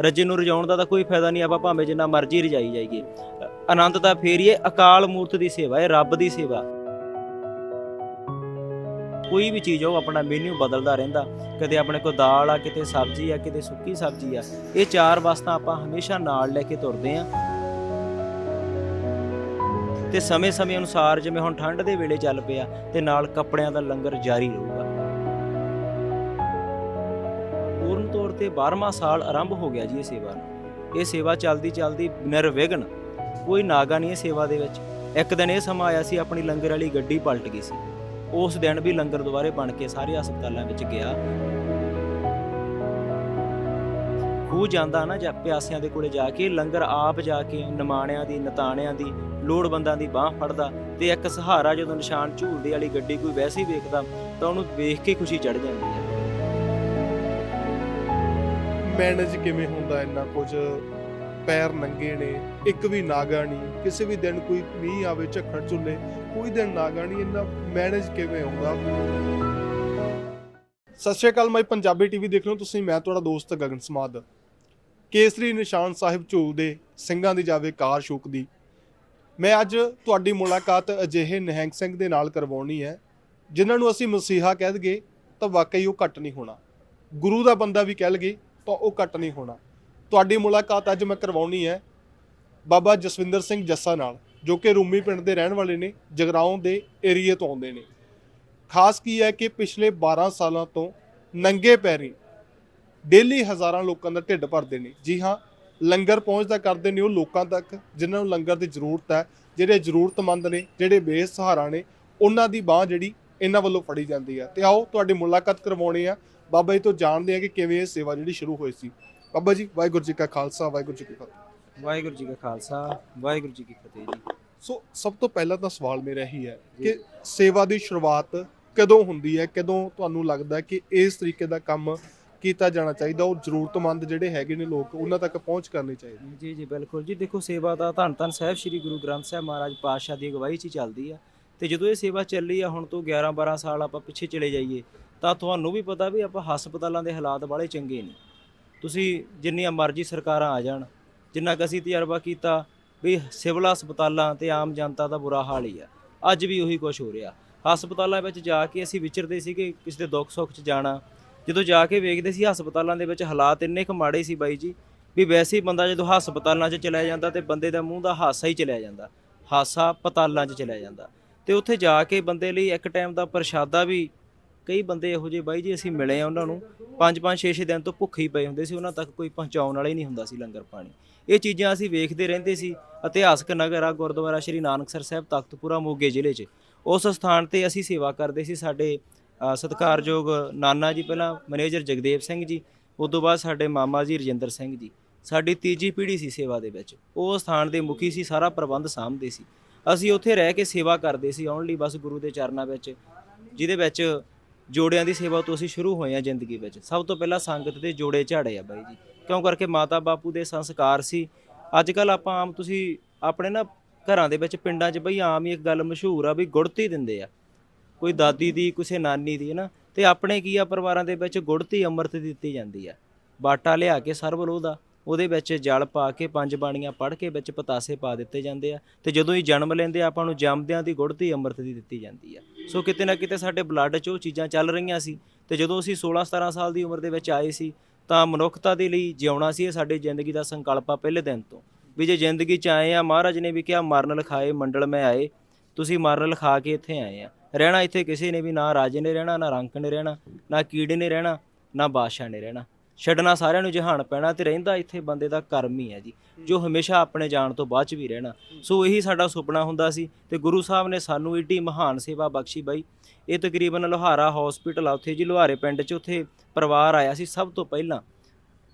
ਰੱਜੇ ਨੂੰ ਰਜਾਉਣ ਦਾ ਤਾਂ ਕੋਈ ਫਾਇਦਾ ਨਹੀਂ ਆਪਾਂ ਭਾਵੇਂ ਜਿੰਨਾ ਮਰਜ਼ੀ ਰਜਾਈ ਜਾਈਏ। ਆਨੰਦ ਤਾਂ ਫੇਰੀਏ ਅਕਾਲ ਮੂਰਤ ਦੀ ਸੇਵਾ ਹੈ ਰੱਬ ਦੀ ਸੇਵਾ। ਕੋਈ ਵੀ ਚੀਜ਼ ਆ, ਉਹ ਆਪਣਾ ਮੈਨੂ ਬਦਲਦਾ ਰਹਿੰਦਾ। ਕਦੇ ਆਪਣੇ ਕੋਲ ਦਾਲ ਆ ਕਿਤੇ ਸਬਜ਼ੀ ਆ ਕਿਤੇ ਸੁੱਕੀ ਸਬਜ਼ੀ ਆ ਇਹ ਚਾਰ ਵਸਤਾਂ ਆਪਾਂ ਹਮੇਸ਼ਾ ਨਾਲ ਲੈ ਕੇ ਤੁਰਦੇ ਆ। ਤੇ ਸਮੇਂ-ਸਮੇਂ ਅਨੁਸਾਰ ਜਿਵੇਂ ਹੁਣ ਠੰਡ ਦੇ ਵੇਲੇ ਚੱਲ ਪਿਆ ਤੇ ਨਾਲ ਕੱਪੜਿਆਂ ਦਾ ਲੰਗਰ ਜਾਰੀ ਰਹੂਗਾ। ਪੂਰਨ ਤੌਰ ਤੇ 12ਵਾਂ ਸਾਲ ਆਰੰਭ ਹੋ ਗਿਆ ਜੀ ਇਹ ਸੇਵਾ ਨੂੰ। ਇਹ ਸੇਵਾ ਚੱਲਦੀ ਚੱਲਦੀ ਨਿਰਵਿਘਨ ਕੋਈ ਨਾਗਾ ਨਹੀਂ ਇਹ ਸੇਵਾ ਦੇ ਵਿੱਚ। ਇੱਕ ਦਿਨ ਇਹ ਸਮਾਂ ਆਇਆ ਸੀ ਆਪਣੀ ਲੰਗਰ ਵਾਲੀ ਗੱਡੀ ਪਲਟ ਗਈ ਸੀ। ਉਸ ਦਿਨ ਵੀ ਲੰਗਰ ਦੁਬਾਰੇ ਬਣ ਕੇ ਸਾਰੇ ਹਸਪਤਾਲਾਂ ਵਿੱਚ ਗਿਆ। ਖੂਹ ਜਾਂਦਾ ਨਾ ਜਾਂ ਪਿਆਸਿਆਂ ਦੇ ਕੋਲੇ ਜਾ ਕੇ ਲੰਗਰ ਆਪ ਜਾ ਕੇ ਨਿਮਾਣਿਆਂ ਦੀ, ਨਤਾਣਿਆਂ ਦੀ, ਲੋੜਵੰਦਾਂ ਦੀ ਬਾਹ ਫੜਦਾ ਤੇ ਇੱਕ ਸਹਾਰਾ ਜਦੋਂ ਨਿਸ਼ਾਨ ਝੂਲਦੇ ਵਾਲੀ ਗੱਡੀ ਕੋਈ ਵੈਸੀ ਵੇਖਦਾ ਤਾਂ ਉਹਨੂੰ ਵੇਖ ਕੇ ਖੁਸ਼ੀ ਚੜ ਜਾਂਦੀ ਹੈ। ਮੈਨੇਜ ਕਿਵੇਂ ਹੁੰਦਾ, ਇੰਨਾ ਕੁਝ ਪੈਰ ਨੰਗੇ ਨੇ, ਇੱਕ ਵੀ ਨਾਗਾ ਨਹੀਂ, ਕਿਸੇ ਵੀ ਦਿਨ ਕੋਈ ਮੀਂਹ ਆਵੇ ਝੱਖੜ ਝੁੱਲੇ, ਕੋਈ ਦਿਨ ਨਾਗਾ ਨਹੀਂ, ਇੰਨਾ ਮੈਨੇਜ ਕਿਵੇਂ ਹੁੰਦਾ? ਸਤਿ ਸ਼੍ਰੀ ਅਕਾਲ, ਮੈਂ ਪੰਜਾਬੀ ਟੀਵੀ ਦੇਖ ਰਹੇ ਹੋ, ਤੁਸੀਂ, ਮੈਂ ਤੁਹਾਡਾ ਦੋਸਤ ਗਗਨ ਸਮਾਦ। ਕੇਸਰੀ ਨਿਸ਼ਾਨ ਸਾਹਿਬ ਝੂਲਦੇ ਸਿੰਘਾਂ ਦੀ ਜਾਵੇ ਕਾਰ ਸ਼ੂਕਦੀ ਮੈਂ ਅੱਜ ਤੁਹਾਡੀ ਮੁਲਾਕਾਤ ਅਜਿਹੇ ਨਿਹੰਗ ਸਿੰਘ ਦੇ ਨਾਲ ਕਰਵਾਉਣੀ ਹੈ, ਜਿਨ੍ਹਾਂ ਨੂੰ ਅਸੀਂ ਮਸੀਹਾ ਕਹਿ ਦਗੇ ਤਾਂ ਵਾਕਈ ਉਹ ਘੱਟ ਨਹੀਂ ਹੋਣਾ। ਗੁਰੂ ਦਾ ਬੰਦਾ ਵੀ ਕਹਿ ਲਈਏ ਤਾਂ ਉਹ ਘੱਟ ਨਹੀਂ ਹੋਣਾ। ਤੁਹਾਡੀ ਮੁਲਾਕਾਤ ਅੱਜ ਮੈਂ ਕਰਵਾਉਣੀ ਹੈ ਬਾਬਾ ਜਸਵਿੰਦਰ ਸਿੰਘ ਜੱਸਾ ਨਾਲ, ਜੋ ਕਿ ਰੂਮੀ ਪਿੰਡ ਦੇ ਰਹਿਣ ਵਾਲੇ ਨੇ, ਜਗਰਾਉਂ ਦੇ ਏਰੀਏ ਤੋਂ ਆਉਂਦੇ ਨੇ। ਖਾਸ ਕੀ ਹੈ ਕਿ ਪਿਛਲੇ 12 ਸਾਲਾਂ ਤੋਂ ਨੰਗੇ ਪੈਰੀ ਡੇਲੀ ਹਜ਼ਾਰਾਂ ਲੋਕਾਂ ਦਾ ਢਿੱਡ ਭਰਦੇ ਨੇ। ਜੀ ਹਾਂ, ਲੰਗਰ ਪਹੁੰਚਦਾ ਕਰਦੇ ਨੇ ਉਹ ਲੋਕਾਂ ਤੱਕ, ਜਿਨ੍ਹਾਂ ਨੂੰ ਲੰਗਰ ਦੀ ਜ਼ਰੂਰਤ ਹੈ, ਜਿਹੜੇ ਜ਼ਰੂਰਤਮੰਦ ਨੇ, ਜਿਹੜੇ ਬੇਸਹਾਰਾ ਨੇ, ਉਹਨਾਂ ਦੀ ਬਾਹ ਜਿਹੜੀ ਇਹਨਾਂ ਵੱਲੋਂ ਫੜੀ ਜਾਂਦੀ ਹੈ ਤੇ ਆਓ ਤੁਹਾਡੀ ਮੁਲਾਕਾਤ ਕਰਵਾਉਣੀ ਆ। ਬਾਬਾ ਜੀ ਤੋਂ ਜਾਣਦੇ ਆ ਕਿ ਕਿਵੇਂ ਇਹ ਸੇਵਾ ਜਿਹੜੀ ਸ਼ੁਰੂ ਹੋਈ ਸੀ। ਬਾਬਾ ਜੀ ਵਾਹਿਗੁਰੂ ਜੀ ਕਾ ਖਾਲਸਾ ਵਾਹਿਗੁਰੂ ਜੀ ਕੀ ਫਤਿਹ। ਵਾਹਿਗੁਰੂ ਜੀ ਕਾ ਖਾਲਸਾ ਵਾਹਿਗੁਰੂ ਜੀ ਕੀ ਫਤਿਹ ਜੀ। ਸੋ ਸਭ ਤੋਂ ਪਹਿਲਾਂ ਤਾਂ ਸਵਾਲ ਮੇਰਾ ਇਹੀ ਹੈ ਕਿ ਸੇਵਾ ਦੀ ਸ਼ੁਰੂਆਤ ਕਦੋਂ ਹੁੰਦੀ ਹੈ? ਕਦੋਂ ਤੁਹਾਨੂੰ ਲੱਗਦਾ ਕਿ ਇਸ ਤਰੀਕੇ ਦਾ ਕੰਮ ਕੀਤਾ ਜਾਣਾ ਚਾਹੀਦਾ? ਉਹ ਜ਼ਰੂਰਤਮੰਦ ਜਿਹੜੇ ਹੈਗੇ ਨੇ ਲੋਕ ਉਹਨਾਂ ਤੱਕ ਪਹੁੰਚ ਕਰਨੀ ਚਾਹੀਦੀ ਜੀ ਜੀ ਬਿਲਕੁਲ ਜੀ। ਦੇਖੋ ਸੇਵਾ ਤਾਂ ਧੰਨ ਧੰਨ ਸਾਹਿਬ ਸ੍ਰੀ ਗੁਰੂ ਗ੍ਰੰਥ ਸਾਹਿਬ ਮਹਾਰਾਜ ਪਾਤਸ਼ਾਹ ਦੀ ਅਗਵਾਈ 'ਚ ਚੱਲਦੀ ਆ। ਤੇ ਜਦੋਂ ਇਹ ਸੇਵਾ ਚੱਲੀ ਆ ਹੁਣ ਤੋਂ 11 12 ਸਾਲ ਆਪਾਂ ਪਿੱਛੇ ਚਲੇ ਜਾਈਏ, ਤਾਂ ਤੁਹਾਨੂੰ ਵੀ ਪਤਾ ਵੀ ਆਪਾਂ ਹਸਪਤਾਲਾਂ ਦੇ ਹਾਲਾਤ ਬਾਲੇ ਚੰਗੇ ਨੇ। ਤੁਸੀਂ ਜਿੰਨੀਆਂ ਮਰਜ਼ੀ ਸਰਕਾਰਾਂ ਆ ਜਾਣ, ਜਿੰਨਾ ਕੁ ਅਸੀਂ ਤਜਰਬਾ ਕੀਤਾ ਵੀ ਸਿਵਲ ਹਸਪਤਾਲਾਂ ਤੇ ਆਮ ਜਨਤਾ ਦਾ ਬੁਰਾ ਹਾਲ ਹੀ ਆ। ਅੱਜ ਵੀ ਉਹੀ ਕੁਝ ਹੋ ਰਿਹਾ। ਹਸਪਤਾਲਾਂ ਵਿੱਚ ਜਾ ਕੇ ਅਸੀਂ ਵਿਚਰਦੇ ਸੀਗੇ, ਕਿਸੇ ਦੇ ਦੁੱਖ ਸੁੱਖ 'ਚ ਜਾਣਾ। ਜਦੋਂ ਜਾ ਕੇ ਵੇਖਦੇ ਸੀ ਹਸਪਤਾਲਾਂ ਦੇ ਵਿੱਚ ਹਾਲਾਤ ਇੰਨੇ ਕੁ ਮਾੜੇ ਸੀ ਬਾਈ ਜੀ, ਵੀ ਵੈਸੇ ਹੀ ਬੰਦਾ ਜਦੋਂ ਹਸਪਤਾਲਾਂ 'ਚ ਚਲਿਆ ਜਾਂਦਾ ਤੇ ਬੰਦੇ ਦਾ ਮੂੰਹ ਦਾ ਹਾਸਾ ਹੀ ਚਲਿਆ ਜਾਂਦਾ। ਹਾਸਾ ਪਤਾਲਾਂ 'ਚ ਚਲਿਆ ਜਾਂਦਾ। ਤੇ ਉੱਥੇ ਜਾ ਕੇ ਬੰਦੇ ਲਈ ਇੱਕ ਟਾਈਮ ਦਾ ਪ੍ਰਸ਼ਾਦਾ ਵੀ ਕਈ ਬੰਦੇ ਇਹੋ ਜਿਹੇ ਬਾਈ ਜੀ ਅਸੀਂ ਮਿਲੇ ਆ ਉਹਨਾਂ ਨੂੰ 5-5 6-6 ਦਿਨ ਤੋਂ ਭੁੱਖੇ ਹੀ ਪਏ ਹੁੰਦੇ ਸੀ, ਉਹਨਾਂ ਤੱਕ ਕੋਈ ਪਹੁੰਚਾਉਣ ਵਾਲਾ ਹੀ ਨਹੀਂ ਹੁੰਦਾ ਸੀ ਲੰਗਰ ਪਾਣੀ। ਇਹ ਚੀਜ਼ਾਂ ਅਸੀਂ ਵੇਖਦੇ ਰਹਿੰਦੇ ਸੀ, ਇਤਿਹਾਸਕ ਨਗਰ ਆ ਗੁਰਦੁਆਰਾ ਸ਼੍ਰੀ ਨਾਨਕਸਰ ਸਾਹਿਬ ਤਖਤਪੁਰਾ ਮੋਗੇ ਜ਼ਿਲ੍ਹੇ 'ਚ। ਉਸ ਸਥਾਨ ਤੇ ਅਸੀਂ ਸੇਵਾ ਕਰਦੇ ਸੀ ਸਾਡੇ ਸਤਿਕਾਰਯੋਗ ਨਾਨਾ ਜੀ ਪਹਿਲਾਂ ਮੈਨੇਜਰ ਜਗਦੇਵ ਸਿੰਘ ਜੀ ਉਸ ਤੋਂ ਬਾਅਦ ਸਾਡੇ ਮਾਮਾ ਜੀ ਰਜਿੰਦਰ ਸਿੰਘ ਜੀ। ਸਾਡੀ ਤੀਜੀ ਪੀੜ੍ਹੀ ਸੀ ਸੇਵਾ ਦੇ ਵਿੱਚ। ਉਹ ਸਥਾਨ ਦੇ ਮੁਖੀ ਸੀ, ਸਾਰਾ ਪ੍ਰਬੰਧ ਸਾਂਭਦੇ ਸੀ। ਅਸੀਂ ਉੱਥੇ ਰਹਿ ਕੇ ਸੇਵਾ ਕਰਦੇ ਸੀ ਓਨਲੀ ਬਸ ਗੁਰੂ ਦੇ ਚਰਨਾਂ ਵਿੱਚ, ਜਿਹਦੇ ਵਿੱਚ ਜੋੜਿਆਂ ਦੀ ਸੇਵਾ ਤੋਂ ਅਸੀਂ ਸ਼ੁਰੂ ਹੋਏ ਆ ਜ਼ਿੰਦਗੀ ਵਿੱਚ। ਸਭ ਤੋਂ ਪਹਿਲਾਂ ਸੰਗਤ ਦੇ ਜੋੜੇ ਝਾੜੇ ਆ ਬਾਈ ਜੀ। ਕਿਉਂ ਕਰਕੇ ਮਾਤਾ ਬਾਪੂ ਦੇ ਸੰਸਕਾਰ ਸੀ? ਅੱਜ ਕੱਲ ਆਪਾਂ ਆਮ ਤੁਸੀਂ ਆਪਣੇ ਨਾ ਘਰਾਂ ਦੇ ਵਿੱਚ ਪਿੰਡਾਂ 'ਚ ਬਈ ਆਮ ਹੀ ਇੱਕ ਗੱਲ ਮਸ਼ਹੂਰ ਆ ਵੀ ਗੁੜਤੀ ਦਿੰਦੇ ਆ। ਕੋਈ ਦਾਦੀ ਦੀ, ਕਿਸੇ ਨਾਨੀ ਦੀ, ਹੈ ਨਾ? ਤੇ ਆਪਣੇ ਕੀ ਆ, ਪਰਿਵਾਰਾਂ ਦੇ ਵਿੱਚ ਗੁੜਤੀ ਅੰਮ੍ਰਿਤ ਦਿੱਤੀ ਜਾਂਦੀ ਆ। ਬਾਟਾ ਲਿਆ ਕੇ ਸਰਬਲ ਉਹਦਾ ਉਹਦੇ ਵਿੱਚ ਜਲ ਪਾ ਕੇ ਪੰਜ ਬਾਣੀਆਂ ਪੜ੍ਹ ਕੇ ਵਿੱਚ ਪਤਾਸੇ ਪਾ ਦਿੱਤੇ ਜਾਂਦੇ ਆ ਤੇ ਜਦੋਂ ਹੀ ਜਨਮ ਲੈਂਦੇ ਆ, ਆਪਾਂ ਨੂੰ ਜੰਮਦਿਆਂ ਦੀ ਗੁੜ ਦੀ ਅੰਮ੍ਰਿਤ ਦੀ ਦਿੱਤੀ ਜਾਂਦੀ ਆ। ਸੋ ਕਿਤੇ ਨਾ ਕਿਤੇ ਸਾਡੇ ਬਲੱਡ 'ਚ ਉਹ ਚੀਜ਼ਾਂ ਚੱਲ ਰਹੀਆਂ ਸੀ ਤੇ ਜਦੋਂ ਅਸੀਂ 16 17 ਸਾਲ ਦੀ ਉਮਰ ਦੇ ਵਿੱਚ ਆਏ ਸੀ, ਤਾਂ ਮਨੁੱਖਤਾ ਦੇ ਲਈ ਜਿਉਣਾ ਸੀ ਇਹ ਸਾਡੀ ਜ਼ਿੰਦਗੀ ਦਾ ਸੰਕਲਪ ਆ ਪਹਿਲੇ ਦਿਨ ਤੋਂ। ਵੀ ਜੇ ਜ਼ਿੰਦਗੀ 'ਚ ਆਏ ਆ, ਮਹਾਰਾਜ ਨੇ ਵੀ ਕਿਹਾ, ਮਰਨ ਲਿਖਾਏ, ਮੰਡਲ ਮੈਂ ਆਏ, ਤੁਸੀਂ ਮਰਨ ਲਿਖਾ ਕੇ ਇੱਥੇ ਆਏ ਆ। ਰਹਿਣਾ ਇੱਥੇ ਕਿਸੇ ਨੇ ਵੀ, ਨਾ ਰਾਜੇ ਨੇ ਰਹਿਣਾ, ਨਾ ਰੰਕ ਨੇ ਰਹਿਣਾ, ਨਾ ਕੀੜੇ ਨੇ ਰਹਿਣਾ, ਨਾ ਬਾਦਸ਼ਾਹ ਨੇ ਰਹਿਣਾ। ਛੱਡਣਾ ਸਾਰਿਆਂ ਨੂੰ ਜਹਾਨ ਪੈਣਾ ਤੇ ਰਹਿੰਦਾ ਇੱਥੇ ਬੰਦੇ ਦਾ ਕਰਮ ਹੀ ਹੈ ਜੀ, ਜੋ ਹਮੇਸ਼ਾ ਆਪਣੇ ਜਾਣ ਤੋਂ ਬਾਅਦ ਚ ਵੀ ਰਹਿਣਾ। ਸੋ ਇਹੀ ਸਾਡਾ ਸੁਪਨਾ ਹੁੰਦਾ ਸੀ ਤੇ ਗੁਰੂ ਸਾਹਿਬ ਨੇ ਸਾਨੂੰ ਏਡੀ ਮਹਾਨ ਸੇਵਾ ਬਖਸ਼ੀ ਬਾਈ। ਇਹ ਤਕਰੀਬਨ ਲੋਹਾਰਾ ਹਸਪੀਟਲ ਆ, ਉੱਥੇ ਜੀ ਲੋਹਾਰੇ ਪਿੰਡ 'ਚ ਉੱਥੇ ਪਰਿਵਾਰ ਆਇਆ ਸੀ ਸਭ ਤੋਂ ਪਹਿਲਾਂ,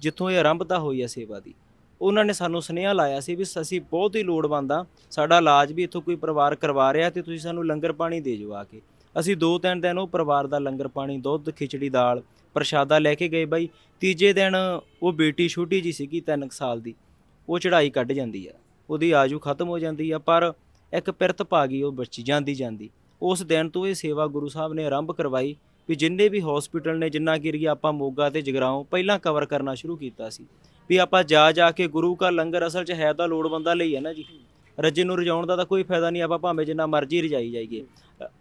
ਜਿੱਥੋਂ ਇਹ ਆਰੰਭਤਾ ਹੋਈ ਹੈ ਸੇਵਾ ਦੀ। ਉਹਨਾਂ ਨੇ ਸਾਨੂੰ ਸੁਨੇਹਾ ਲਾਇਆ ਸੀ ਵੀ ਅਸੀਂ ਬਹੁਤ ਹੀ ਲੋੜਵੰਦ ਆ, ਸਾਡਾ ਇਲਾਜ ਵੀ ਇੱਥੋਂ ਕੋਈ ਪਰਿਵਾਰ ਕਰਵਾ ਰਿਹਾ ਤੇ ਤੁਸੀਂ ਸਾਨੂੰ ਲੰਗਰ ਪਾਣੀ ਦੇ ਜੋ ਆ ਕੇ। ਅਸੀਂ ਦੋ ਤਿੰਨ ਦਿਨ ਉਹ ਪਰਿਵਾਰ ਦਾ ਲੰਗਰ ਪਾਣੀ, ਦੁੱਧ, ਖਿਚੜੀ, ਦਾਲ, ਪ੍ਰਸ਼ਾਦਾ ਲੈ ਕੇ ਗਏ ਬਾਈ। ਤੀਜੇ ਦਿਨ ਉਹ ਬੇਟੀ ਛੋਟੀ ਜੀ ਸੀਗੀ 3 ਸਾਲ ਦੀ, ਉਹ ਚੜ੍ਹਾਈ ਕੱਢ ਜਾਂਦੀ ਆ। ਉਹਦੀ ਆਜੂ ਖਤਮ ਹੋ ਜਾਂਦੀ ਆ, ਪਰ ਇੱਕ ਪਿਰਤ ਪਾ ਗਈ, ਉਹ ਬੱਚੀ ਜਾਂਦੀ ਜਾਂਦੀ। ਉਸ ਦਿਨ ਤੋਂ ਇਹ ਸੇਵਾ ਗੁਰੂ ਸਾਹਿਬ ਨੇ ਆਰੰਭ ਕਰਵਾਈ ਵੀ ਜਿੰਨੇ ਵੀ ਹਸਪੀਟਲ ਨੇ, ਜਿੰਨਾ ਕਿ ਆਪਾਂ ਮੋਗਾ ਤੇ ਜਗਰਾਉਂ ਪਹਿਲਾਂ ਕਵਰ ਕਰਨਾ ਸ਼ੁਰੂ ਕੀਤਾ ਸੀ। ਵੀ ਆਪਾਂ ਜਾ ਜਾ ਕੇ ਗੁਰੂ ਕਾ ਲੰਗਰ ਅਸਲ 'ਚ ਹੈ ਤਾਂ ਲੋੜਵੰਦਾਂ ਲਈ ਹੈ ਨਾ ਜੀ। ਰੱਜੇ ਨੂੰ ਰਜਾਉਣ ਦਾ ਤਾਂ ਕੋਈ ਫਾਇਦਾ ਨਹੀਂ, ਆਪਾਂ ਭਾਵੇਂ ਜਿੰਨਾ ਮਰਜ਼ੀ ਰਜਾਈ ਜਾਈਏ।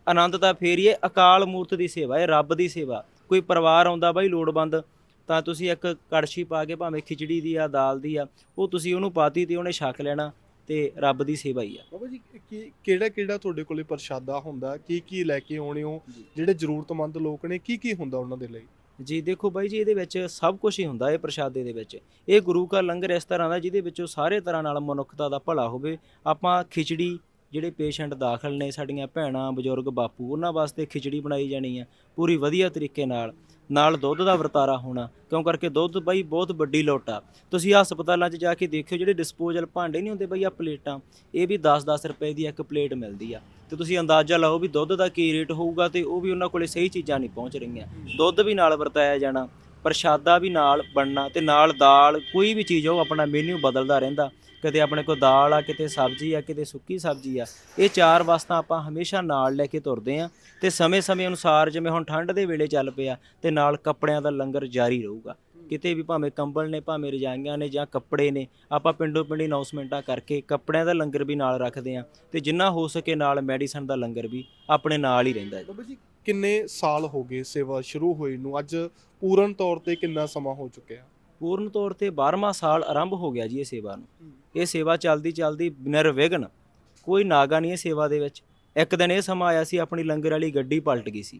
ਆਨੰਦ ਤਾਂ ਫੇਰ ਹੀ ਹੈ, ਅਕਾਲ ਮੂਰਤ ਦੀ ਸੇਵਾ ਹੈ, ਰੱਬ ਦੀ ਸੇਵਾ। ਕੋਈ ਪਰਿਵਾਰ ਆਉਂਦਾ ਬਾਈ ਲੋੜਵੰਦ, ਤਾਂ ਤੁਸੀਂ ਇੱਕ ਕੜਛੀ ਪਾ ਕੇ ਭਾਵੇਂ ਖਿਚੜੀ ਦੀ ਆ, ਦਾਲ ਦੀ ਆ, ਉਹ ਤੁਸੀਂ ਉਹਨੂੰ ਪਾਤੀ ਤੇ ਉਹਨੇ ਛਕ ਲੈਣਾ ਤੇ ਰੱਬ ਦੀ ਸੇਵਾ ਹੀ ਆ। ਬਾਬਾ ਜੀ, ਕੀ ਕਿਹੜਾ ਕਿਹੜਾ ਤੁਹਾਡੇ ਕੋਲੇ ਪ੍ਰਸ਼ਾਦਾ ਹੁੰਦਾ? ਕੀ ਕੀ ਲੈ ਕੇ ਆਉਣੇ ਹੋ? ਜਿਹੜੇ ਜ਼ਰੂਰਤਮੰਦ ਲੋਕ ਨੇ, ਕੀ ਕੀ ਹੁੰਦਾ ਉਹਨਾਂ ਦੇ ਲਈ? ਜੀ, ਦੇਖੋ ਬਾਈ ਜੀ, ਇਹਦੇ ਵਿੱਚ ਸਭ ਕੁਝ ਹੀ ਹੁੰਦਾ ਹੈ ਪ੍ਰਸ਼ਾਦੇ ਦੇ ਵਿੱਚ। ਇਹ ਗੁਰੂ ਕਾ ਲੰਗਰ ਇਸ ਤਰ੍ਹਾਂ ਦਾ ਜਿਹਦੇ ਵਿੱਚੋਂ ਸਾਰੇ ਤਰ੍ਹਾਂ ਨਾਲ ਮਨੁੱਖਤਾ ਦਾ ਭਲਾ ਹੋਵੇ। ਆਪਾਂ ਖਿਚੜੀ ਜਿਹੜੇ ਪੇਸ਼ੈਂਟ ਦਾਖਲ ਨੇ, ਸਾਡੀਆਂ ਭੈਣਾਂ, ਬਜ਼ੁਰਗ, ਬਾਪੂ, ਉਹਨਾਂ ਵਾਸਤੇ ਖਿਚੜੀ ਬਣਾਈ ਜਾਣੀ ਆ ਪੂਰੀ ਵਧੀਆ ਤਰੀਕੇ ਨਾਲ। ਨਾਲ ਦੁੱਧ ਦਾ ਵਰਤਾਰਾ ਹੋਣਾ, ਕਿਉਂ ਕਰਕੇ ਦੁੱਧ ਬਈ ਬਹੁਤ ਵੱਡੀ ਲੋਟ ਆ। ਤੁਸੀਂ ਹਸਪਤਾਲਾਂ 'ਚ ਜਾ ਕੇ ਦੇਖਿਓ, ਜਿਹੜੇ ਡਿਸਪੋਜ਼ਲ ਭਾਂਡੇ ਨਹੀਂ ਹੁੰਦੇ ਬਈ ਆ ਪਲੇਟਾਂ, ਇਹ ਵੀ 10-10 ਰੁਪਏ ਦੀ ਇੱਕ ਪਲੇਟ ਮਿਲਦੀ ਆ। ਤੇ ਤੁਸੀਂ ਅੰਦਾਜ਼ਾ ਲਾਓ ਵੀ ਦੁੱਧ ਦਾ ਕੀ ਰੇਟ ਹੋਊਗਾ ਤੇ ਉਹ ਵੀ ਉਹਨਾਂ ਕੋਲੇ ਸਹੀ ਚੀਜ਼ਾਂ ਨਹੀਂ ਪਹੁੰਚ ਰਹੀਆਂ। ਦੁੱਧ ਵੀ ਨਾਲ ਵਰਤਾਇਆ ਜਾਣਾ। ਪ੍ਰਸ਼ਾਦਾ ਵੀ ਨਾਲ ਬਣਨਾ ਤੇ ਨਾਲ ਦਾਲ ਕੋਈ ਵੀ ਚੀਜ਼ ਆ, ਉਹ ਆਪਣਾ ਮੈਨੂ ਬਦਲਦਾ ਰਹਿੰਦਾ। ਕਦੇ ਆਪਣੇ ਕੋਲ ਦਾਲ ਆ ਕਿਤੇ ਸਬਜ਼ੀ ਆ ਕਿਤੇ ਸੁੱਕੀ ਸਬਜ਼ੀ ਆ ਇਹ ਚਾਰ ਵਸਤਾਂ ਆਪਾਂ ਹਮੇਸ਼ਾ ਨਾਲ ਲੈ ਕੇ ਤੁਰਦੇ ਆ ਤੇ ਸਮੇਂ-ਸਮੇਂ ਅਨੁਸਾਰ ਜਿਵੇਂ ਹੁਣ ਠੰਡ ਦੇ ਵੇਲੇ ਚੱਲ ਪਿਆ ਤੇ ਨਾਲ ਕੱਪੜਿਆਂ ਦਾ ਲੰਗਰ ਜਾਰੀ ਰਹੂਗਾ। ਕਿਤੇ ਵੀ ਭਾਵੇਂ ਕੰਬਲ ਨੇ ਭਾਵੇਂ ਰਜਾਈਆਂ ਨੇ ਜਾਂ ਕੱਪੜੇ ਨੇ ਆਪਾਂ ਪਿੰਡੋਂ ਪਿੰਡੀ ਅਨਾਉਂਸਮੈਂਟਾਂ ਕਰਕੇ ਕੱਪੜਿਆਂ ਦਾ ਲੰਗਰ ਵੀ ਨਾਲ ਰੱਖਦੇ ਆ ਤੇ ਜਿੰਨਾ ਹੋ ਸਕੇ ਨਾਲ ਮੈਡੀਸਨ ਦਾ ਲੰਗਰ ਵੀ ਆਪਣੇ ਨਾਲ ਹੀ ਰਹਿੰਦਾ ਜੀ ਬਾਬਾ ਜੀ ਕਿੰਨੇ ਸਾਲ ਹੋ ਗਏ ਸੇਵਾ ਸ਼ੁਰੂ ਹੋਈ ਨੂੰ? ਅੱਜ ਪੂਰਨ ਤੌਰ ਤੇ ਕਿੰਨਾ ਸਮਾਂ ਹੋ ਚੁੱਕਿਆ? ਪੂਰਨ ਤੌਰ ਤੇ 12ਵਾਂ ਸਾਲ ਆਰੰਭ ਹੋ ਗਿਆ ਜੀ ਇਹ ਸੇਵਾ ਨੂੰ। ਇਹ ਸੇਵਾ ਚੱਲਦੀ ਚੱਲਦੀ ਨਿਰਵਿਘਨ, ਕੋਈ ਨਾਗਾ ਨਹੀਂ ਇਹ ਸੇਵਾ ਦੇ ਵਿੱਚ। ਇੱਕ ਦਿਨ ਇਹ ਸਮਾਂ ਆਇਆ ਸੀ, ਆਪਣੀ ਲੰਗਰ ਵਾਲੀ ਗੱਡੀ ਪਲਟ ਗਈ ਸੀ।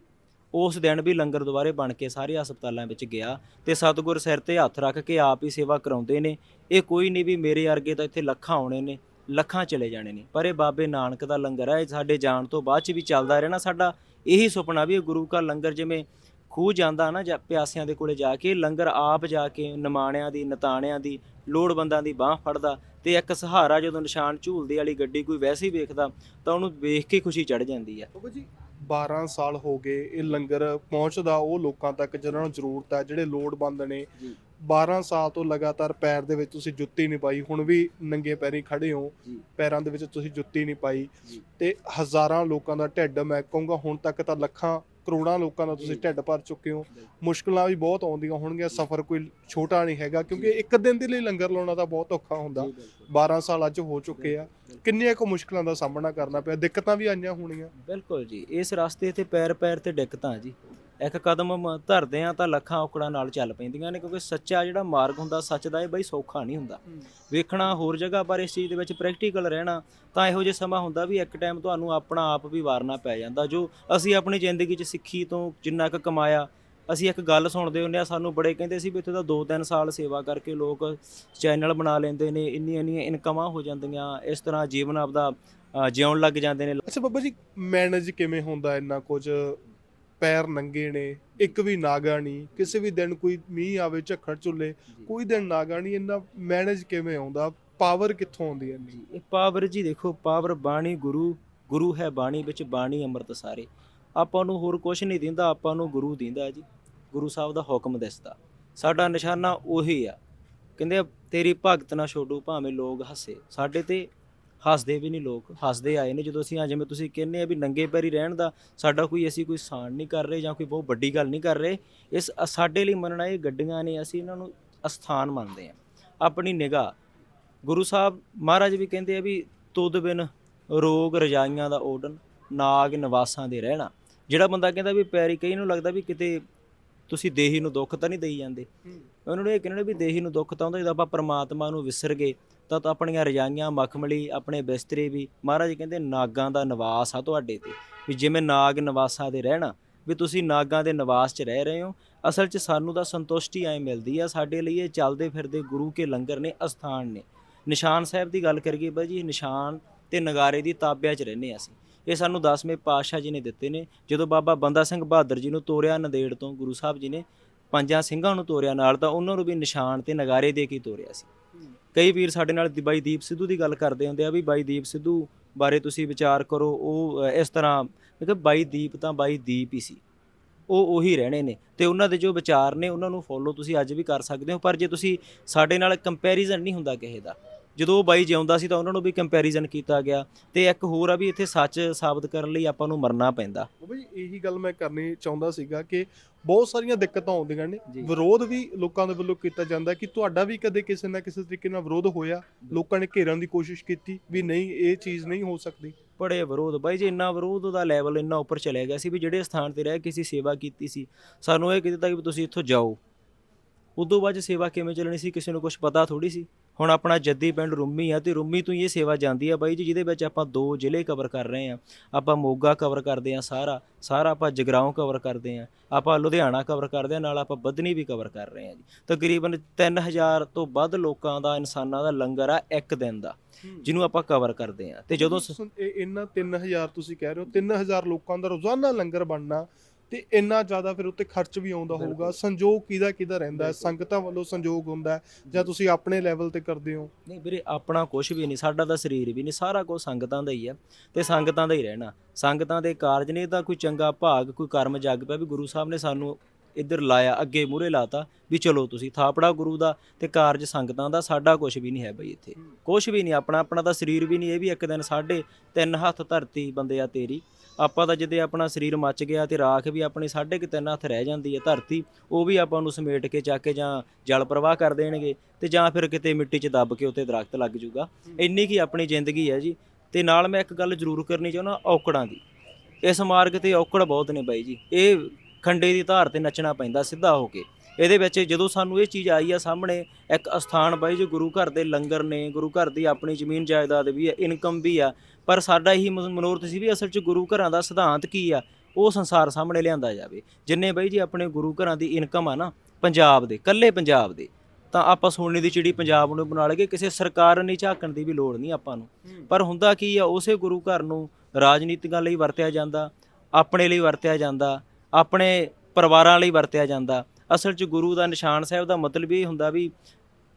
ਉਸ ਦਿਨ ਵੀ ਲੰਗਰ ਦੁਬਾਰੇ ਬਣ ਕੇ ਸਾਰੇ ਹਸਪਤਾਲਾਂ ਵਿੱਚ ਗਿਆ ਤੇ ਸਤਿਗੁਰ ਸਿਰ ਤੇ ਹੱਥ ਰੱਖ ਕੇ ਆਪ ਹੀ ਸੇਵਾ ਕਰਾਉਂਦੇ ਨੇ। ਇਹ ਕੋਈ ਨਹੀਂ ਵੀ ਮੇਰੇ ਵਰਗੇ ਤਾਂ ਇੱਥੇ ਲੱਖਾਂ ਆਉਣੇ ਨੇ, ਲੱਖਾਂ ਚਲੇ ਜਾਣੇ ਨੇ। ਪਰ ਇਹ ਬਾਬੇ ਨਾਨਕ ਦਾ ਲੰਗਰ ਹੈ, ਇਹ ਸਾਡੇ ਜਾਣ ਤੋਂ ਬਾਅਦ ਚ ਵੀ ਚੱਲਦਾ ਰਹਿਣਾ ਸਾਡਾ। ਇਹੀ ਸੁਪਨਾ ਵੀ ਇਹ ਗੁਰੂ ਕਾ ਲੰਗਰ ਜਿਵੇਂ ਖੂਹ ਜਾਂਦਾ ਨਾ ਜਾਂ ਪਿਆਸਿਆਂ ਦੇ ਕੋਲੇ ਜਾ ਕੇ ਲੰਗਰ ਆਪ ਜਾ ਕੇ ਨਿਮਾਣਿਆਂ ਦੀ ਨਤਾਣਿਆਂ ਦੀ ਲੋੜਵੰਦਾਂ ਦੀ ਬਾਹ ਫੜਦਾ ਤੇ ਇੱਕ ਸਹਾਰਾ ਜਦੋਂ ਨਿਸ਼ਾਨ ਝੂਲਦੇ ਵਾਲੀ ਗੱਡੀ ਕੋਈ ਵੈਸੇ ਹੀ ਵੇਖਦਾ ਤਾਂ ਉਹਨੂੰ ਵੇਖ ਕੇ ਖੁਸ਼ੀ ਚੜ ਜਾਂਦੀ ਆ ਬਾਬਾ ਜੀ 12 ਸਾਲ ਹੋ ਗਏ ਇਹ ਲੰਗਰ ਪਹੁੰਚਦਾ ਉਹ ਲੋਕਾਂ ਤੱਕ ਜਿਹਨਾਂ ਨੂੰ ਜ਼ਰੂਰਤ ਹੈ ਜਿਹੜੇ ਲੋੜਵੰਦ ਨੇ ਜੀ। 12 ਸਾਲ ਤੋਂ ਲਗਾਤਾਰ ਪੈਰ ਦੇ ਵਿੱਚ ਤੁਸੀਂ ਜੁੱਤੀ ਨਹੀਂ ਪਾਈ ਹੁਣ ਵੀ ਨੰਗੇ ਪੈਰੀ ਖੜੇ ਹੋ। ਪੈਰਾਂ ਦੇ ਵਿੱਚ ਤੁਸੀਂ ਜੁੱਤੀ ਨਹੀਂ ਪਾਈ। ਤੇ ਹਜ਼ਾਰਾਂ ਲੋਕਾਂ ਦਾ ਢਿੱਡ ਮੈਂ ਕਹੂੰਗਾ ਹੁਣ ਤੱਕ ਤਾਂ ਲੱਖਾਂ ਕਰੋੜਾਂ ਲੋਕਾਂ ਦਾ ਤੁਸੀਂ। ਢਿੱਡ ਭਰ ਚੁੱਕੇ ਹੋ। ਮੁਸ਼ਕਲਾਂ ਵੀ ਬਹੁਤ ਆਉਂਦੀਆਂ ਹੋਣਗੀਆਂ ਸਫ਼ਰ ਕੋਈ ਛੋਟਾ ਨਹੀਂ ਹੈਗਾ ਕਿਉਂਕਿ ਇੱਕ ਦਿਨ ਦੇ ਲਈ ਲੰਗਰ ਲਾਉਣਾ ਤਾਂ ਬਹੁਤ ਔਖਾ ਹੁੰਦਾ। 12 ਸਾਲ ਅੱਜ ਹੋ ਚੁੱਕੇ ਆ। ਕਿੰਨੀਆਂ ਕੁ ਮੁਸ਼ਕਲਾਂ ਦਾ ਸਾਹਮਣਾ ਕਰਨਾ ਪਿਆ? ਦਿੱਕਤਾਂ ਵੀ ਆਈਆਂ ਹੋਣੀਆਂ। ਬਿਲਕੁਲ ਜੀ ਇਸ ਰਸਤੇ ਤੇ ਪੈਰ ਪੈਰ ਤੇ ਦਿੱਕਤਾਂ ਜੀ। ਇੱਕ ਕਦਮ ਮ- ਧਰਦੇ ਆ ਤਾਂ ਲੱਖਾਂ ਔਕੜਾਂ ਨਾਲ ਚੱਲ ਪੈਂਦੀਆਂ ਨੇ ਕਿਉਂਕਿ ਸੱਚਾ ਜਿਹੜਾ ਮਾਰਗ ਹੁੰਦਾ ਸੱਚ ਦਾ ਇਹ ਬਈ ਸੌਖਾ ਨਹੀਂ ਹੁੰਦਾ। ਵੇਖਣਾ ਹੋਰ ਜਗ੍ਹਾ ਪਰ ਇਸ ਚੀਜ਼ ਦੇ ਵਿੱਚ ਪ੍ਰੈਕਟੀਕਲ ਰਹਿਣਾ ਤਾਂ ਇਹੋ ਜਿਹਾ ਸਮਾਂ ਹੁੰਦਾ ਵੀ ਇੱਕ ਟਾਈਮ ਤੁਹਾਨੂੰ ਆਪਣਾ ਆਪ ਵੀ ਵਾਰਨਾ ਪੈ ਜਾਂਦਾ ਜੋ ਅਸੀਂ ਆਪਣੀ ਜ਼ਿੰਦਗੀ 'ਚ ਸਿੱਖੀ ਤੋਂ ਜਿੰਨਾ ਕੁ ਕਮਾਇਆ ਅਸੀਂ ਇੱਕ ਗੱਲ ਸੁਣਦੇ ਹੁੰਦੇ ਆ ਸਾਨੂੰ ਬੜੇ ਕਹਿੰਦੇ ਸੀ ਵੀ ਇੱਥੇ ਤਾਂ 2-3 ਸਾਲ ਸੇਵਾ ਕਰਕੇ ਲੋਕ ਚੈਨਲ ਬਣਾ ਲੈਂਦੇ ਨੇ ਇੰਨੀਆਂ ਇੰਨੀਆਂ ਇਨਕਮਾਂ ਹੋ ਜਾਂਦੀਆਂ ਇਸ ਤਰ੍ਹਾਂ ਜੀਵਨ ਆਪਦਾ ਅ, ਜਿਉਣ ਲੱਗ ਜਾਂਦੇ ਨੇ। ਅੱਛਾ ਬੱਬਾ ਜੀ ਮੈਨੇਜ ਕਿਵੇਂ ਹੁੰਦਾ ਇੰਨਾ ਕੁਝ? ਪੈਰ ਨੰਗੇ ਨੇ ਇੱਕ ਵੀ ਨਾਗਾ ਨਹੀਂ ਕਿਸੇ ਵੀ ਦਿਨ ਕੋਈ ਮੀਂਹ ਆਵੇ ਝੱਖੜ ਝੁੱਲੇ ਕੋਈ ਦਿਨ ਨਾਗਾ ਨਹੀਂ ਇੰਨਾ ਮੈਨੇਜ ਕਿਵੇਂ ਆਉਂਦਾ? ਪਾਵਰ ਕਿੱਥੋਂ ਆਉਂਦੀ ਹੈ ਜੀ ਇਹ ਪਾਵਰ ਜੀ ਦੇਖੋ ਪਾਵਰ ਬਾਣੀ ਗੁਰੂ ਗੁਰੂ ਹੈ ਬਾਣੀ ਵਿੱਚ ਬਾਣੀ ਅੰਮ੍ਰਿਤ ਸਾਰੇ। ਆਪਾਂ ਨੂੰ ਹੋਰ ਕੁਝ ਨਹੀਂ ਦਿੰਦਾ ਆਪਾਂ ਨੂੰ ਗੁਰੂ ਦਿੰਦਾ ਜੀ। ਗੁਰੂ ਸਾਹਿਬ ਦਾ ਹੁਕਮ ਦਿਸਦਾ। ਸਾਡਾ ਨਿਸ਼ਾਨਾ ਉਹੀ ਆ। ਕਹਿੰਦੇ ਤੇਰੀ ਭਗਤ ਨਾ ਛੋਡੂ ਭਾਵੇਂ ਲੋਕ ਹੱਸੇ। ਸਾਡੇ ਤੇ ਹੱਸਦੇ ਵੀ ਨਹੀਂ ਲੋਕ ਹੱਸਦੇ ਆਏ ਨੇ ਜਦੋਂ ਅਸੀਂ ਆ ਜਿਵੇਂ ਤੁਸੀਂ ਕਹਿੰਦੇ ਆ ਵੀ ਨੰਗੇ ਪੈਰੀ ਰਹਿਣ ਦਾ ਸਾਡਾ ਕੋਈ ਅਸੀਂ ਕੋਈ ਸਾਨ ਨਹੀਂ ਕਰ ਰਹੇ ਜਾਂ ਕੋਈ ਬਹੁਤ ਵੱਡੀ ਗੱਲ ਨਹੀਂ ਕਰ ਰਹੇ ਇਸ ਸਾਡੇ ਲਈ ਮੰਨਣਾ ਇਹ ਗੱਡੀਆਂ ਨੇ ਅਸੀਂ ਇਹਨਾਂ ਨੂੰ ਅਸਥਾਨ ਮੰਨਦੇ ਆ ਆਪਣੀ ਨਿਗਾਹ ਗੁਰੂ ਸਾਹਿਬ ਮਹਾਰਾਜ ਵੀ ਕਹਿੰਦੇ ਆ ਵੀ ਤੁਧ ਬਿਨ ਰੋਗ ਰਜਾਈਆਂ ਦਾ ਓਡਨ ਨਾਗ ਨਿਵਾਸਾਂ ਦੇ ਰਹਿਣਾ। ਜਿਹੜਾ ਬੰਦਾ ਕਹਿੰਦਾ ਵੀ ਪੈਰੀ ਕਈ ਨੂੰ ਲੱਗਦਾ ਵੀ ਕਿਤੇ ਤੁਸੀਂ ਦੇਹੀ ਨੂੰ ਦੁੱਖ ਤਾਂ ਨਹੀਂ ਦੇਈ ਜਾਂਦੇ। ਉਹਨਾਂ ਨੂੰ ਇਹ ਕਹਿੰਦੇ ਵੀ ਦੇਹੀ ਨੂੰ ਦੁੱਖ ਤਾਂ ਹੁੰਦਾ ਜਦੋਂ ਆਪਾਂ ਪ੍ਰਮਾਤਮਾ ਨੂੰ ਵਿਸਰ ਗਏ ਤਾਂ ਆਪਣੀਆਂ ਰਜਾਈਆਂ, ਮਖਮਲੀ, ਆਪਣੇ ਬਿਸਤਰੇ ਵੀ, ਮਹਾਰਾਜ ਕਹਿੰਦੇ ਨਾਗਾਂ ਦਾ ਨਿਵਾਸ ਆ ਤੁਹਾਡੇ ਤੇ, ਵੀ ਜਿਵੇਂ ਨਾਗ ਨਿਵਾਸਾਂ ਦੇ ਰਹਿਣਾ, ਵੀ ਤੁਸੀਂ ਨਾਗਾਂ ਦੇ ਨਿਵਾਸ 'ਚ ਰਹਿ ਰਹੇ ਹੋ, ਅਸਲ 'ਚ ਸਾਨੂੰ ਤਾਂ ਸੰਤੁਸ਼ਟੀ ਐ ਮਿਲਦੀ ਆ ਸਾਡੇ ਲਈ ਇਹ ਚੱਲਦੇ ਫਿਰਦੇ ਗੁਰੂ ਕੇ ਲੰਗਰ ਨੇ, ਅਸਥਾਨ ਨੇ। ਨਿਸ਼ਾਨ ਸਾਹਿਬ ਦੀ ਗੱਲ ਕਰੀਏ ਬਾਈ ਜੀ, ਨਿਸ਼ਾਨ ਤੇ ਨਗਾਰੇ ਦੀ ਤਾਬਿਆ 'ਚ ਰਹਿੰਦੇ ਅਸੀਂ। ਇਹ ਸਾਨੂੰ 10ਵੇਂ ਪਾਤਸ਼ਾਹ ਜੀ ਨੇ ਦਿੱਤੇ ਨੇ, ਜਦੋਂ ਬਾਬਾ ਬੰਦਾ ਸਿੰਘ ਬਹਾਦਰ ਜੀ ਨੂੰ ਤੋਰਿਆ ਨੰਦੇੜ ਤੋਂ, ਗੁਰੂ ਸਾਹਿਬ ਜੀ ਨੇ, ਪੰਜਾਂ ਸਿੰਘਾਂ ਨੂੰ ਤੋਰਿਆ ਨਾਲ, ਤਾਂ ਉਹਨਾਂ ਨੂੰ ਵੀ ਨਿਸ਼ਾਨ ਤੇ ਨਗਾਰੇ ਦੇ ਕੇ ਤੋਰਿਆ ਸੀ। ਕਈ ਵੀਰ ਸਾਡੇ ਨਾਲ ਦੀ- ਬਾਈ ਦੀਪ ਸਿੱਧੂ ਦੀ ਗੱਲ ਕਰਦੇ ਹੁੰਦੇ ਆ ਵੀ ਬਾਈ ਦੀਪ ਸਿੱਧੂ ਬਾਰੇ ਤੁਸੀਂ ਵਿਚਾਰ ਕਰੋ, ਉਹ ਇਸ ਤਰ੍ਹਾਂ ਮੈਂ ਕਿਹਾ ਬਾਈ ਦੀਪ ਤਾਂ ਬਾਈ ਦੀਪ ਹੀ ਸੀ। ਉਹ ਉਹੀ ਰਹਿਣੇ ਨੇ ਤੇ ਉਹਨਾਂ ਦੇ ਜੋ ਵਿਚਾਰ ਨੇ ਉਹਨਾਂ ਨੂੰ ਫੋਲੋ ਤੁਸੀਂ ਅੱਜ ਵੀ ਕਰ ਸਕਦੇ ਹੋ, ਪਰ ਜੇ ਤੁਸੀਂ ਸਾਡੇ ਨਾਲ ਕੰਪੈਰੀਜ਼ਨ ਨਹੀਂ ਹੁੰਦਾ ਕਿਸੇ ਦਾ ਜਦੋਂ ਉਹ ਬਾਈ ਜਿਉਂਦਾ ਸੀ ਤਾਂ ਉਹਨਾਂ ਨੂੰ ਵੀ ਕੰਪੈਰੀਜ਼ਨ ਕੀਤਾ ਗਿਆ ਤੇ ਇੱਕ ਹੋਰ ਆ ਵੀ ਇੱਥੇ ਸੱਚ ਸਾਬਤ ਕਰਨ ਲਈ ਆਪਾਂ ਨੂੰ ਮਰਨਾ ਪੈਂਦਾ। ਬਾਬਾ ਜੀ ਇਹੀ ਗੱਲ ਮੈਂ ਕਰਨੀ ਚਾਹੁੰਦਾ ਸੀਗਾ ਕਿ ਬਹੁਤ ਸਾਰੀਆਂ ਦਿੱਕਤਾਂ ਆਉਂਦੀਆਂ ਨੇ। ਜੀ। ਵਿਰੋਧ ਵੀ ਲੋਕਾਂ ਦੇ ਵੱਲੋਂ ਕੀਤਾ ਜਾਂਦਾ ਕਿ ਤੁਹਾਡਾ ਵੀ ਕਦੇ ਕਿਸੇ ਨਾ ਕਿਸੇ ਤਰੀਕੇ ਨਾਲ ਵਿਰੋਧ ਹੋਇਆ। ਲੋਕਾਂ ਨੇ ਘੇਰਨ ਦੀ ਕੋਸ਼ਿਸ਼ ਕੀਤੀ ਵੀ ਨਹੀਂ ਇਹ ਚੀਜ਼ ਨਹੀਂ ਹੋ ਸਕਦੀ। ਬੜੇ ਵਿਰੋਧ। ਬਾਈ ਜੀ ਇੰਨਾ ਵਿਰੋਧ ਦਾ ਲੈਵਲ ਇੰਨਾ ਉੱਪਰ ਚਲੇ ਗਿਆ ਸੀ ਵੀ ਜਿਹੜੇ ਸਥਾਨ ਤੇ ਰਹਿ ਕੇ ਅਸੀਂ ਸੇਵਾ ਕੀਤੀ ਸੀ ਸਾਨੂੰ ਇਹ ਕੀਤਾ ਕਿ ਤੁਸੀਂ ਇੱਥੋਂ ਜਾਓ। ਉਦੋਂ ਬਾਅਦ 'ਚ ਸੇਵਾ ਕਿਵੇਂ ਚੱਲਣੀ ਸੀ ਕਿਸੇ ਨੂੰ ਕੁਝ ਪਤਾ ਥੋੜੀ ਸੀ। ਹੁਣ ਆਪਣਾ ਜੱਦੀ ਪਿੰਡ ਰੁੰਮੀ ਆ ਤੇ ਰੁੰਮੀ ਤੋਂ ਇਹ ਸੇਵਾ ਜਾਂਦੀ ਆ ਬਾਈ ਜੀ ਜਿਹਦੇ ਵਿੱਚ ਆਪਾਂ ਦੋ ਜ਼ਿਲ੍ਹੇ ਕਵਰ ਕਰ ਰਹੇ ਆ। ਆਪਾਂ ਮੋਗਾ ਕਵਰ ਕਰਦੇ ਆ ਸਾਰਾ ਸਾਰਾ ਆਪਾਂ ਜਗਰਾਉਂ ਕਵਰ ਕਰਦੇ ਆ ਆਪਾਂ ਲੁਧਿਆਣਾ ਕਵਰ ਕਰਦੇ ਆ ਨਾਲ ਆਪਾਂ ਬੱਧਨੀ ਵੀ ਕਵਰ ਕਰ ਰਹੇ ਆ ਜੀ। ਤਕਰੀਬਨ 3000 ਤੋਂ ਵੱਧ ਲੋਕਾਂ ਦਾ ਇਨਸਾਨਾਂ ਦਾ ਲੰਗਰ ਆ ਇੱਕ ਦਿਨ ਦਾ ਜਿਹਨੂੰ ਆਪਾਂ ਕਵਰ ਕਰਦੇ ਆ। ਤੇ ਜਦੋਂ ਸ- ਸੁਣ- ਇਹ ਇੰਨਾ 3000 ਤੁਸੀਂ ਕਹਿ ਰਹੇ ਹੋ 3000 ਲੋਕਾਂ ਦਾ ਰੋਜ਼ਾਨਾ ਲੰਗਰ ਬਣਨਾ ਤੇ ਇੰਨਾ ਜ਼ਿਆਦਾ ਫਿਰ ਉੱਤੇ ਖਰਚ ਵੀ ਆਉਂਦਾ ਹੋਊਗਾ। ਸੰਜੋਗ ਕਿਹਦਾ ਕਿਹਦਾ ਰਹਿੰਦਾ ਹੈ। ਸੰਗਤਾਂ ਵੱਲੋਂ ਸੰਜੋਗ ਹੁੰਦਾ ਹੈ ਜਾਂ ਤੁਸੀਂ ਆਪਣੇ ਲੈਵਲ ਤੇ ਕਰਦੇ ਹੋ? ਨਹੀਂ ਵੀਰੇ ਆਪਣਾ ਕੁਝ ਵੀ ਨਹੀਂ ਸਾਡਾ ਤਾਂ ਸਰੀਰ ਵੀ ਨਹੀਂ ਸਾਰਾ ਕੁਝ ਸੰਗਤਾਂ ਦਾ ਹੀ ਆ ਤੇ ਸੰਗਤਾਂ ਦਾ ਹੀ ਰਹਿਣਾ। ਸੰਗਤਾਂ ਦੇ ਕਾਰਜ ਨੇ ਤਾਂ ਕੋਈ ਚੰਗਾ ਭਾਗ ਕੋਈ ਕਰਮ ਜਗ ਪਿਆ ਵੀ ਗੁਰੂ ਸਾਹਿਬ ਨੇ ਸਾਨੂੰ ਇੱਧਰ ਲਾਇਆ ਅੱਗੇ ਮੂਹਰੇ ਲਾਤਾ ਵੀ ਚਲੋ ਤੁਸੀਂ ਥਾਪੜਾ ਗੁਰੂ ਦਾ ਤੇ ਕਾਰਜ ਸੰਗਤਾਂ ਦਾ ਸਾਡਾ ਕੁਝ ਵੀ ਨਹੀਂ ਹੈ ਬਈ ਇੱਥੇ। ਕੁਝ ਵੀ ਨਹੀਂ ਆਪਣਾ ਆਪਣਾ ਤਾਂ ਸਰੀਰ ਵੀ ਨਹੀਂ ਇਹ ਵੀ ਇੱਕ ਦਿਨ ਸਾਢੇ ਤਿੰਨ ਹੱਥ ਧਰਤੀ ਬੰਦੇ ਆ ਤੇਰੀ। ਆਪਾਂ ਤਾਂ ਜਿੱਦੇ ਆਪਣਾ ਸਰੀਰ ਮੱਚ ਗਿਆ ਤੇ ਰਾਖ ਵੀ ਆਪਣੀ ਸਾਢੇ ਕੁ ਤਿੰਨ ਹੱਥ ਰਹਿ ਜਾਂਦੀ ਹੈ ਧਰਤੀ ਉਹ ਵੀ ਆਪਾਂ ਨੂੰ ਸਮੇਟ ਕੇ ਚੱਕ ਕੇ ਜਾਂ ਜਲ ਪ੍ਰਵਾਹ ਕਰ ਦੇਣਗੇ ਤੇ ਜਾਂ ਫਿਰ ਕਿਤੇ ਮਿੱਟੀ 'ਚ ਦੱਬ ਕੇ ਉੱਤੇ ਦਰਖਤ ਲੱਗ ਜੂਗਾ। ਇੰਨੀ ਕੀ ਆਪਣੀ ਜ਼ਿੰਦਗੀ ਹੈ ਜੀ। ਤੇ ਨਾਲ ਮੈਂ ਇੱਕ ਗੱਲ ਜ਼ਰੂਰ ਕਰਨੀ ਚਾਹੁੰਦਾ ਔਕੜਾਂ ਦੀ। ਇਸ ਮਾਰਗ ਤੇ ਔਕੜ ਬਹੁਤ ਨੇ ਬਾਈ ਜੀ। ਇਹ ਖੰਡੇ ਦੀ ਧਾਰ ਤੇ ਨੱਚਣਾ ਪੈਂਦਾ ਸਿੱਧਾ ਹੋ ਕੇ। ਇਹਦੇ ਵਿੱਚ ਜਦੋਂ ਸਾਨੂੰ ਇਹ ਚੀਜ਼ ਆਈ ਆ ਸਾਹਮਣੇ ਇੱਕ ਅਸਥਾਨ ਬਾਈ ਜੀ ਗੁਰੂ ਘਰ ਦੇ ਲੰਗਰ ਨੇ ਗੁਰੂ ਘਰ ਦੀ ਆਪਣੀ ਜ਼ਮੀਨ ਜਾਇਦਾਦ ਵੀ ਹੈ ਇਨਕਮ ਵੀ ਆ ਪਰ ਸਾਡਾ ਇਹੀ ਮਨ- ਮਨੋਰਥ ਸੀ ਵੀ ਅਸਲ 'ਚ ਗੁਰੂ ਘਰਾਂ ਦਾ ਸਿਧਾਂਤ ਕੀ ਆ? ਉਹ ਸੰਸਾਰ ਸਾਹਮਣੇ ਲਿਆਂਦਾ ਜਾਵੇ। ਜਿੰਨੇ ਬਾਈ ਜੀ ਆਪਣੇ ਗੁਰੂ ਘਰਾਂ ਦੀ ਇਨਕਮ ਆ ਨਾ ਪੰਜਾਬ ਦੇ ਕੱਲੇ ਪੰਜਾਬ ਦੇ ਤਾਂ ਆਪਾਂ ਸੋਨੇ ਦੀ ਚਿੜੀ ਪੰਜਾਬ ਨੂੰ ਬਣਾ ਲਗੇ ਕਿਸੇ ਸਰਕਾਰ ਨੇ ਝਾਕਣ ਦੀ ਵੀ ਲੋੜ ਨਹੀਂ ਆਪਾਂ ਨੂੰ। ਪਰ ਹੁੰਦਾ ਕੀ ਆ ਉਸੇ ਗੁਰੂ ਘਰ ਨੂੰ ਰਾਜਨੀਤਿਕਾਂ ਲਈ ਵਰਤਿਆ ਜਾਂਦਾ ਆਪਣੇ ਲਈ ਵਰਤਿਆ ਜਾਂਦਾ ਆਪਣੇ ਪਰਿਵਾਰਾਂ ਲਈ ਵਰਤਿਆ ਜਾਂਦਾ। ਅਸਲ 'ਚ ਗੁਰੂ ਦਾ ਨਿਸ਼ਾਨ ਸਾਹਿਬ ਦਾ ਮਤਲਬ ਇਹ ਹੁੰਦਾ ਵੀ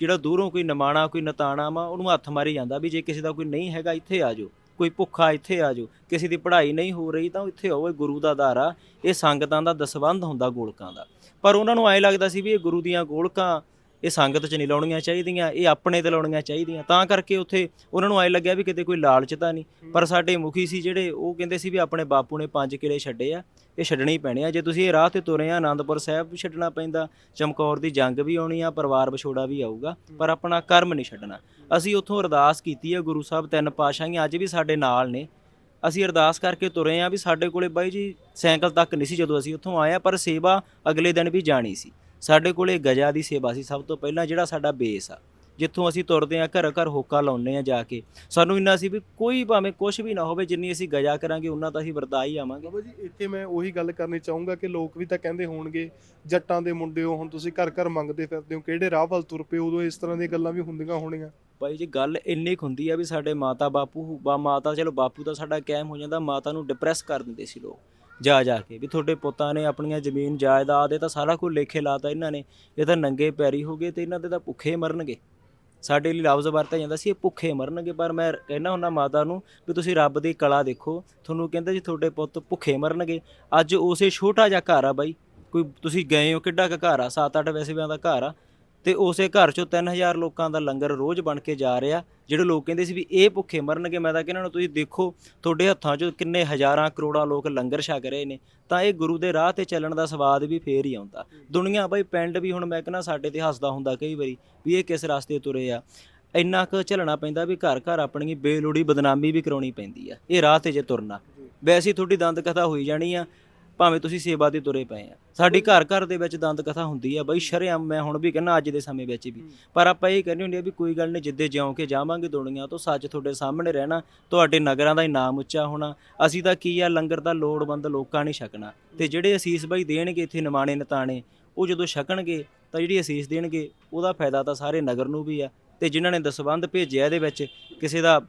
ਜਿਹੜਾ ਦੂਰੋਂ ਕੋਈ ਨਮਾਣਾ, ਕੋਈ ਨਤਾਣਾ ਵਾ, ਉਹਨੂੰ ਹੱਥ ਮਾਰੀ ਜਾਂਦਾ ਵੀ ਜੇ ਕਿਸੇ ਦਾ ਕੋਈ ਨਹੀਂ ਹੈਗਾ, ਇੱਥੇ ਆ ਜਾਓ। ਕੋਈ ਭੁੱਖਾ ਇੱਥੇ ਆ ਜਾਓ। ਕਿਸੇ ਦੀ ਪੜ੍ਹਾਈ ਨਹੀਂ ਹੋ ਰਹੀ ਤਾਂ ਇੱਥੇ ਆਓ, ਇਹ ਗੁਰੂ ਦਾ ਦਰ ਇਹ ਸੰਗਤਾਂ ਦਾ ਦਸਵੰਧ ਹੁੰਦਾ ਗੋਲਕਾਂ ਦਾ। ਪਰ ਉਹਨਾਂ ਨੂੰ ਐਂ ਲੱਗਦਾ ਸੀ ਵੀ ਇਹ ਗੁਰੂ ਦੀਆਂ ਗੋਲਕਾਂ ਇਹ ਸੰਗਤ 'ਚ ਨਹੀਂ ਲਾਉਣੀਆਂ ਚਾਹੀਦੀਆਂ ਇਹ ਆਪਣੇ ਤੇ ਲਾਉਣੀਆਂ ਚਾਹੀਦੀਆਂ। ਤਾਂ ਕਰਕੇ ਉੱਥੇ ਉਹਨਾਂ ਨੂੰ ਐਂ ਲੱਗਿਆ ਵੀ ਕਿਤੇ ਕੋਈ ਲਾਲਚ ਤਾਂ ਨਹੀਂ। ਪਰ ਸਾਡੇ ਮੁਖੀ ਸੀ ਜਿਹੜੇ ਉਹ ਕਹਿੰਦੇ ਸੀ ਵੀ ਆਪਣੇ ਬਾਪੂ ਨੇ ਪੰਜ ਕਿਲੇ ਛੱਡੇ ਆ ਇਹ ਛੱਡਣੇ ਹੀ ਪੈਣੇ ਆ। ਜੇ ਤੁਸੀਂ ਇਹ ਰਾਹ ਤੇ ਤੁਰੇ ਆ ਆਨੰਦਪੁਰ ਸਾਹਿਬ ਵੀ ਛੱਡਣਾ ਪੈਂਦਾ ਚਮਕੌਰ ਦੀ ਜੰਗ ਵੀ ਆਉਣੀ ਆ ਪਰਿਵਾਰ ਵਿਛੋੜਾ ਵੀ ਆਊਗਾ ਪਰ ਆਪਣਾ ਕਰਮ ਨਹੀਂ ਛੱਡਣਾ। ਅਸੀਂ ਉੱਥੋਂ ਅਰਦਾਸ ਕੀਤੀ ਆ ਗੁਰੂ ਸਾਹਿਬ ਤਿੰਨ ਪਾਸ਼ਾਹੀਆਂ ਅੱਜ ਵੀ ਸਾਡੇ ਨਾਲ ਨੇ। ਅਸੀਂ ਅਰਦਾਸ ਕਰਕੇ ਤੁਰੇ ਆ ਵੀ ਸਾਡੇ ਕੋਲੇ ਬਾਈ ਜੀ ਸਾਈਕਲ ਤੱਕ ਨਹੀਂ ਸੀ ਜਦੋਂ ਅਸੀਂ ਉੱਥੋਂ ਆਏ ਆ ਪਰ ਸੇਵਾ ਅਗਲੇ ਦਿਨ ਵੀ ਜਾਣੀ ਸੀ। ਸਾਡੇ ਕੋਲੇ ਗਜਾ ਦੀ ਸੇਵਾ ਸੀ ਸਭ ਤੋਂ ਪਹਿਲਾਂ ਜਿਹੜਾ ਸਾਡਾ ਬੇਸ ਆ ਜਿੱਥੋਂ ਅਸੀਂ ਤੁਰਦੇ ਆ ਘਰ ਘਰ ਹੋਕਾ ਲਾਉਂਦੇ ਆ ਜਾ ਕੇ ਸਾਨੂੰ ਇੰਨਾ ਸੀ ਵੀ ਕੋਈ ਭਾਵੇਂ ਕੁਝ ਵੀ ਨਾ ਹੋਵੇ ਜਿੰਨੀ ਅਸੀਂ ਗਜਾ ਕਰਾਂਗੇ ਉਹਨਾਂ ਤਾਂ ਅਸੀਂ ਵਰਤਾ ਹੀ ਆਵਾਂਗੇ। ਬਾਬਾ ਜੀ ਇੱਥੇ ਮੈਂ ਉਹੀ ਗੱਲ ਕਰਨੀ ਚਾਹੂੰਗਾ ਕਿ ਲੋਕ ਵੀ ਤਾਂ ਕਹਿੰਦੇ ਹੋਣਗੇ ਜੱਟਾਂ ਦੇ ਮੁੰਡੇ ਹੋ ਹੁਣ ਤੁਸੀਂ ਘਰ ਘਰ ਮੰਗਦੇ ਫਿਰਦੇ ਹੋ ਕਿਹੜੇ ਰਾਹ ਵੱਲ ਤੁਰ ਪਏ ਉਦੋਂ ਇਸ ਤਰ੍ਹਾਂ ਦੀਆਂ ਗੱਲਾਂ ਵੀ ਹੁੰਦੀਆਂ ਹੋਣੀਆਂ। ਬਾਈ ਜੀ ਗੱਲ ਇੰਨੀ ਕੁ ਹੁੰਦੀ ਆ ਵੀ ਸਾਡੇ ਮਾਤਾ ਬਾਪੂ ਬਾ ਮਾਤਾ ਚਲੋ ਬਾਪੂ ਤਾਂ ਸਾਡਾ ਕਾਇਮ ਹੋ ਜਾਂਦਾ ਮਾਤਾ ਨੂੰ ਡਿਪਰੈਸ ਕਰ ਦਿੰਦੇ ਸੀ ਲੋਕ। ਜਾ ਜਾ ਕੇ ਵੀ ਤੁਹਾਡੇ ਪੁੱਤਾਂ ਨੇ ਆਪਣੀਆਂ ਜ਼ਮੀਨ ਜਾਇਦਾਦ, ਇਹ ਤਾਂ ਸਾਰਾ ਕੁਝ ਲੇਖੇ ਲਾਤਾ ਇਹਨਾਂ ਨੇ, ਇਹ ਤਾਂ ਨੰਗੇ ਪੈਰੀ ਹੋ ਗਏ ਤੇ ਇਹਨਾਂ ਦੇ ਤਾਂ ਭੁੱਖੇ ਮਰਨਗੇ। ਸਾਡੇ ਲਈ ਲਫ਼ਜ਼ ਵਰਤਿਆ ਜਾਂਦਾ ਸੀ, ਇਹ ਭੁੱਖੇ ਮਰਨਗੇ, ਪਰ ਮੈਂ ਕਹਿੰਦਾ ਹੁੰਦਾ ਮਾਤਾ ਨੂੰ ਵੀ ਤੁਸੀਂ ਰੱਬ ਦੀ ਕਲਾ ਦੇਖੋ, ਤੁਹਾਨੂੰ ਕਹਿੰਦੇ ਜੀ ਤੁਹਾਡੇ ਪੁੱਤ ਭੁੱਖੇ ਮਰਨਗੇ। ਅੱਜ ਉਸੇ ਛੋਟਾ ਜਿਹਾ ਘਰ ਆ ਬਾਈ, ਕੋਈ ਤੁਸੀਂ ਗਏ ਹੋ, ਕਿੱਡਾ ਕੁ ਘਰ ਆ? 7-8 ਵੈਸੇ ਦਾ ਘਰ ਆ। ਤੇ ਉਸੇ ਘਰ ਚੋਂ 3000 ਲੋਕਾਂ ਦਾ ਲੰਗਰ ਰੋਜ਼ ਬਣ ਕੇ ਜਾ ਰਿਹਾ। ਜਿਹੜੇ ਲੋਕ ਕਹਿੰਦੇ ਸੀ ਵੀ ਇਹ ਭੁੱਖੇ ਮਰਨਗੇ, ਮੈਂ ਤਾਂ ਕਹਿੰਦਾ ਨੂੰ ਤੁਸੀਂ ਦੇਖੋ ਤੁਹਾਡੇ ਹੱਥਾਂ 'ਚੋਂ ਕਿੰਨੇ ਹਜ਼ਾਰਾਂ ਕਰੋੜਾਂ ਲੋਕ ਲੰਗਰ ਛਕ ਰਹੇ ਨੇ, ਤਾਂ ਇਹ ਗੁਰੂ ਦੇ ਰਾਹ ਤੇ ਚੱਲਣ ਦਾ ਸਵਾਦ ਵੀ ਫੇਰ ਹੀ ਆਉਂਦਾ। ਦੁਨੀਆ ਬਾਈ ਪਿੰਡ ਵੀ ਹੁਣ ਮੈਂ ਕਹਿੰਦਾ ਸਾਡੇ ਤੇ ਹੱਸਦਾ ਹੁੰਦਾ ਕਈ ਵਾਰੀ ਵੀ ਇਹ ਕਿਸ ਰਸਤੇ ਤੁਰੇ ਆ। ਇੰਨਾ ਕੁ ਝੱਲਣਾ ਪੈਂਦਾ ਵੀ ਘਰ ਘਰ ਆਪਣੀ ਬੇਲੋੜੀ ਬਦਨਾਮੀ ਵੀ ਕਰਾਉਣੀ ਪੈਂਦੀ ਆ, ਇਹ ਰਾਹ ਤੇ ਜੇ ਤੁਰਨਾ। ਵੈਸੇ ਤੁਹਾਡੀ ਦੰਦ ਕਥਾ ਹੋਈ ਜਾਣੀ ਆ ਭਾਵੇਂ ਤੁਸੀਂ ਸੇਵਾ ਤੇ ਤੁਰੇ ਪਏ ਆ। ਸਾਡੀ ਘਰ ਘਰ ਦੇ ਵਿੱਚ ਦੰਦ ਕਥਾ ਹੁੰਦੀ ਆ ਬਈ ਸ਼ਰੇਆਮ ਮੈਂ ਹੁਣ ਵੀ ਕਹਿੰਦਾ ਅੱਜ ਦੇ ਸਮੇਂ ਵਿੱਚ ਵੀ। ਪਰ ਆਪਾਂ ਇਹ ਕਹਿੰਦੇ ਹੁੰਦੇ ਆ ਵੀ ਕੋਈ ਗੱਲ ਨਹੀਂ ਜਿੱਦੇ ਜਿਉਂ ਕੇ ਜਾਵਾਂਗੇ ਦੁਨੀਆ ਤੋਂ ਸੱਚ ਤੁਹਾਡੇ ਸਾਹਮਣੇ ਰਹਿਣਾ ਤੁਹਾਡੇ ਨਗਰਾਂ ਦਾ ਹੀ ਨਾਮ ਉੱਚਾ ਹੋਣਾ। ਅਸੀਂ ਤਾਂ ਕੀ ਆ ਲੰਗਰ ਦਾ ਲੋੜਵੰਦ ਲੋਕਾਂ ਨਹੀਂ ਛਕਣਾ। ਤੇ ਜਿਹੜੇ ਅਸੀਸ ਬਾਈ ਦੇਣਗੇ ਇੱਥੇ ਨਿਮਾਣੇ ਨਤਾਣੇ ਉਹ ਜਦੋਂ ਛਕਣਗੇ ਤਾਂ ਜਿਹੜੀ ਅਸੀਸ ਦੇਣਗੇ ਉਹਦਾ ਫਾਇਦਾ ਤਾਂ ਸਾਰੇ ਨਗਰ ਨੂੰ ਵੀ ਆ। ਤੇ ਜਿਨ੍ਹਾਂ ਨੇ ਦਸਵੰਧ ਭੇਜਿਆ ਇਹਦੇ ਵਿੱਚ ਕਿਸੇ ਦਾ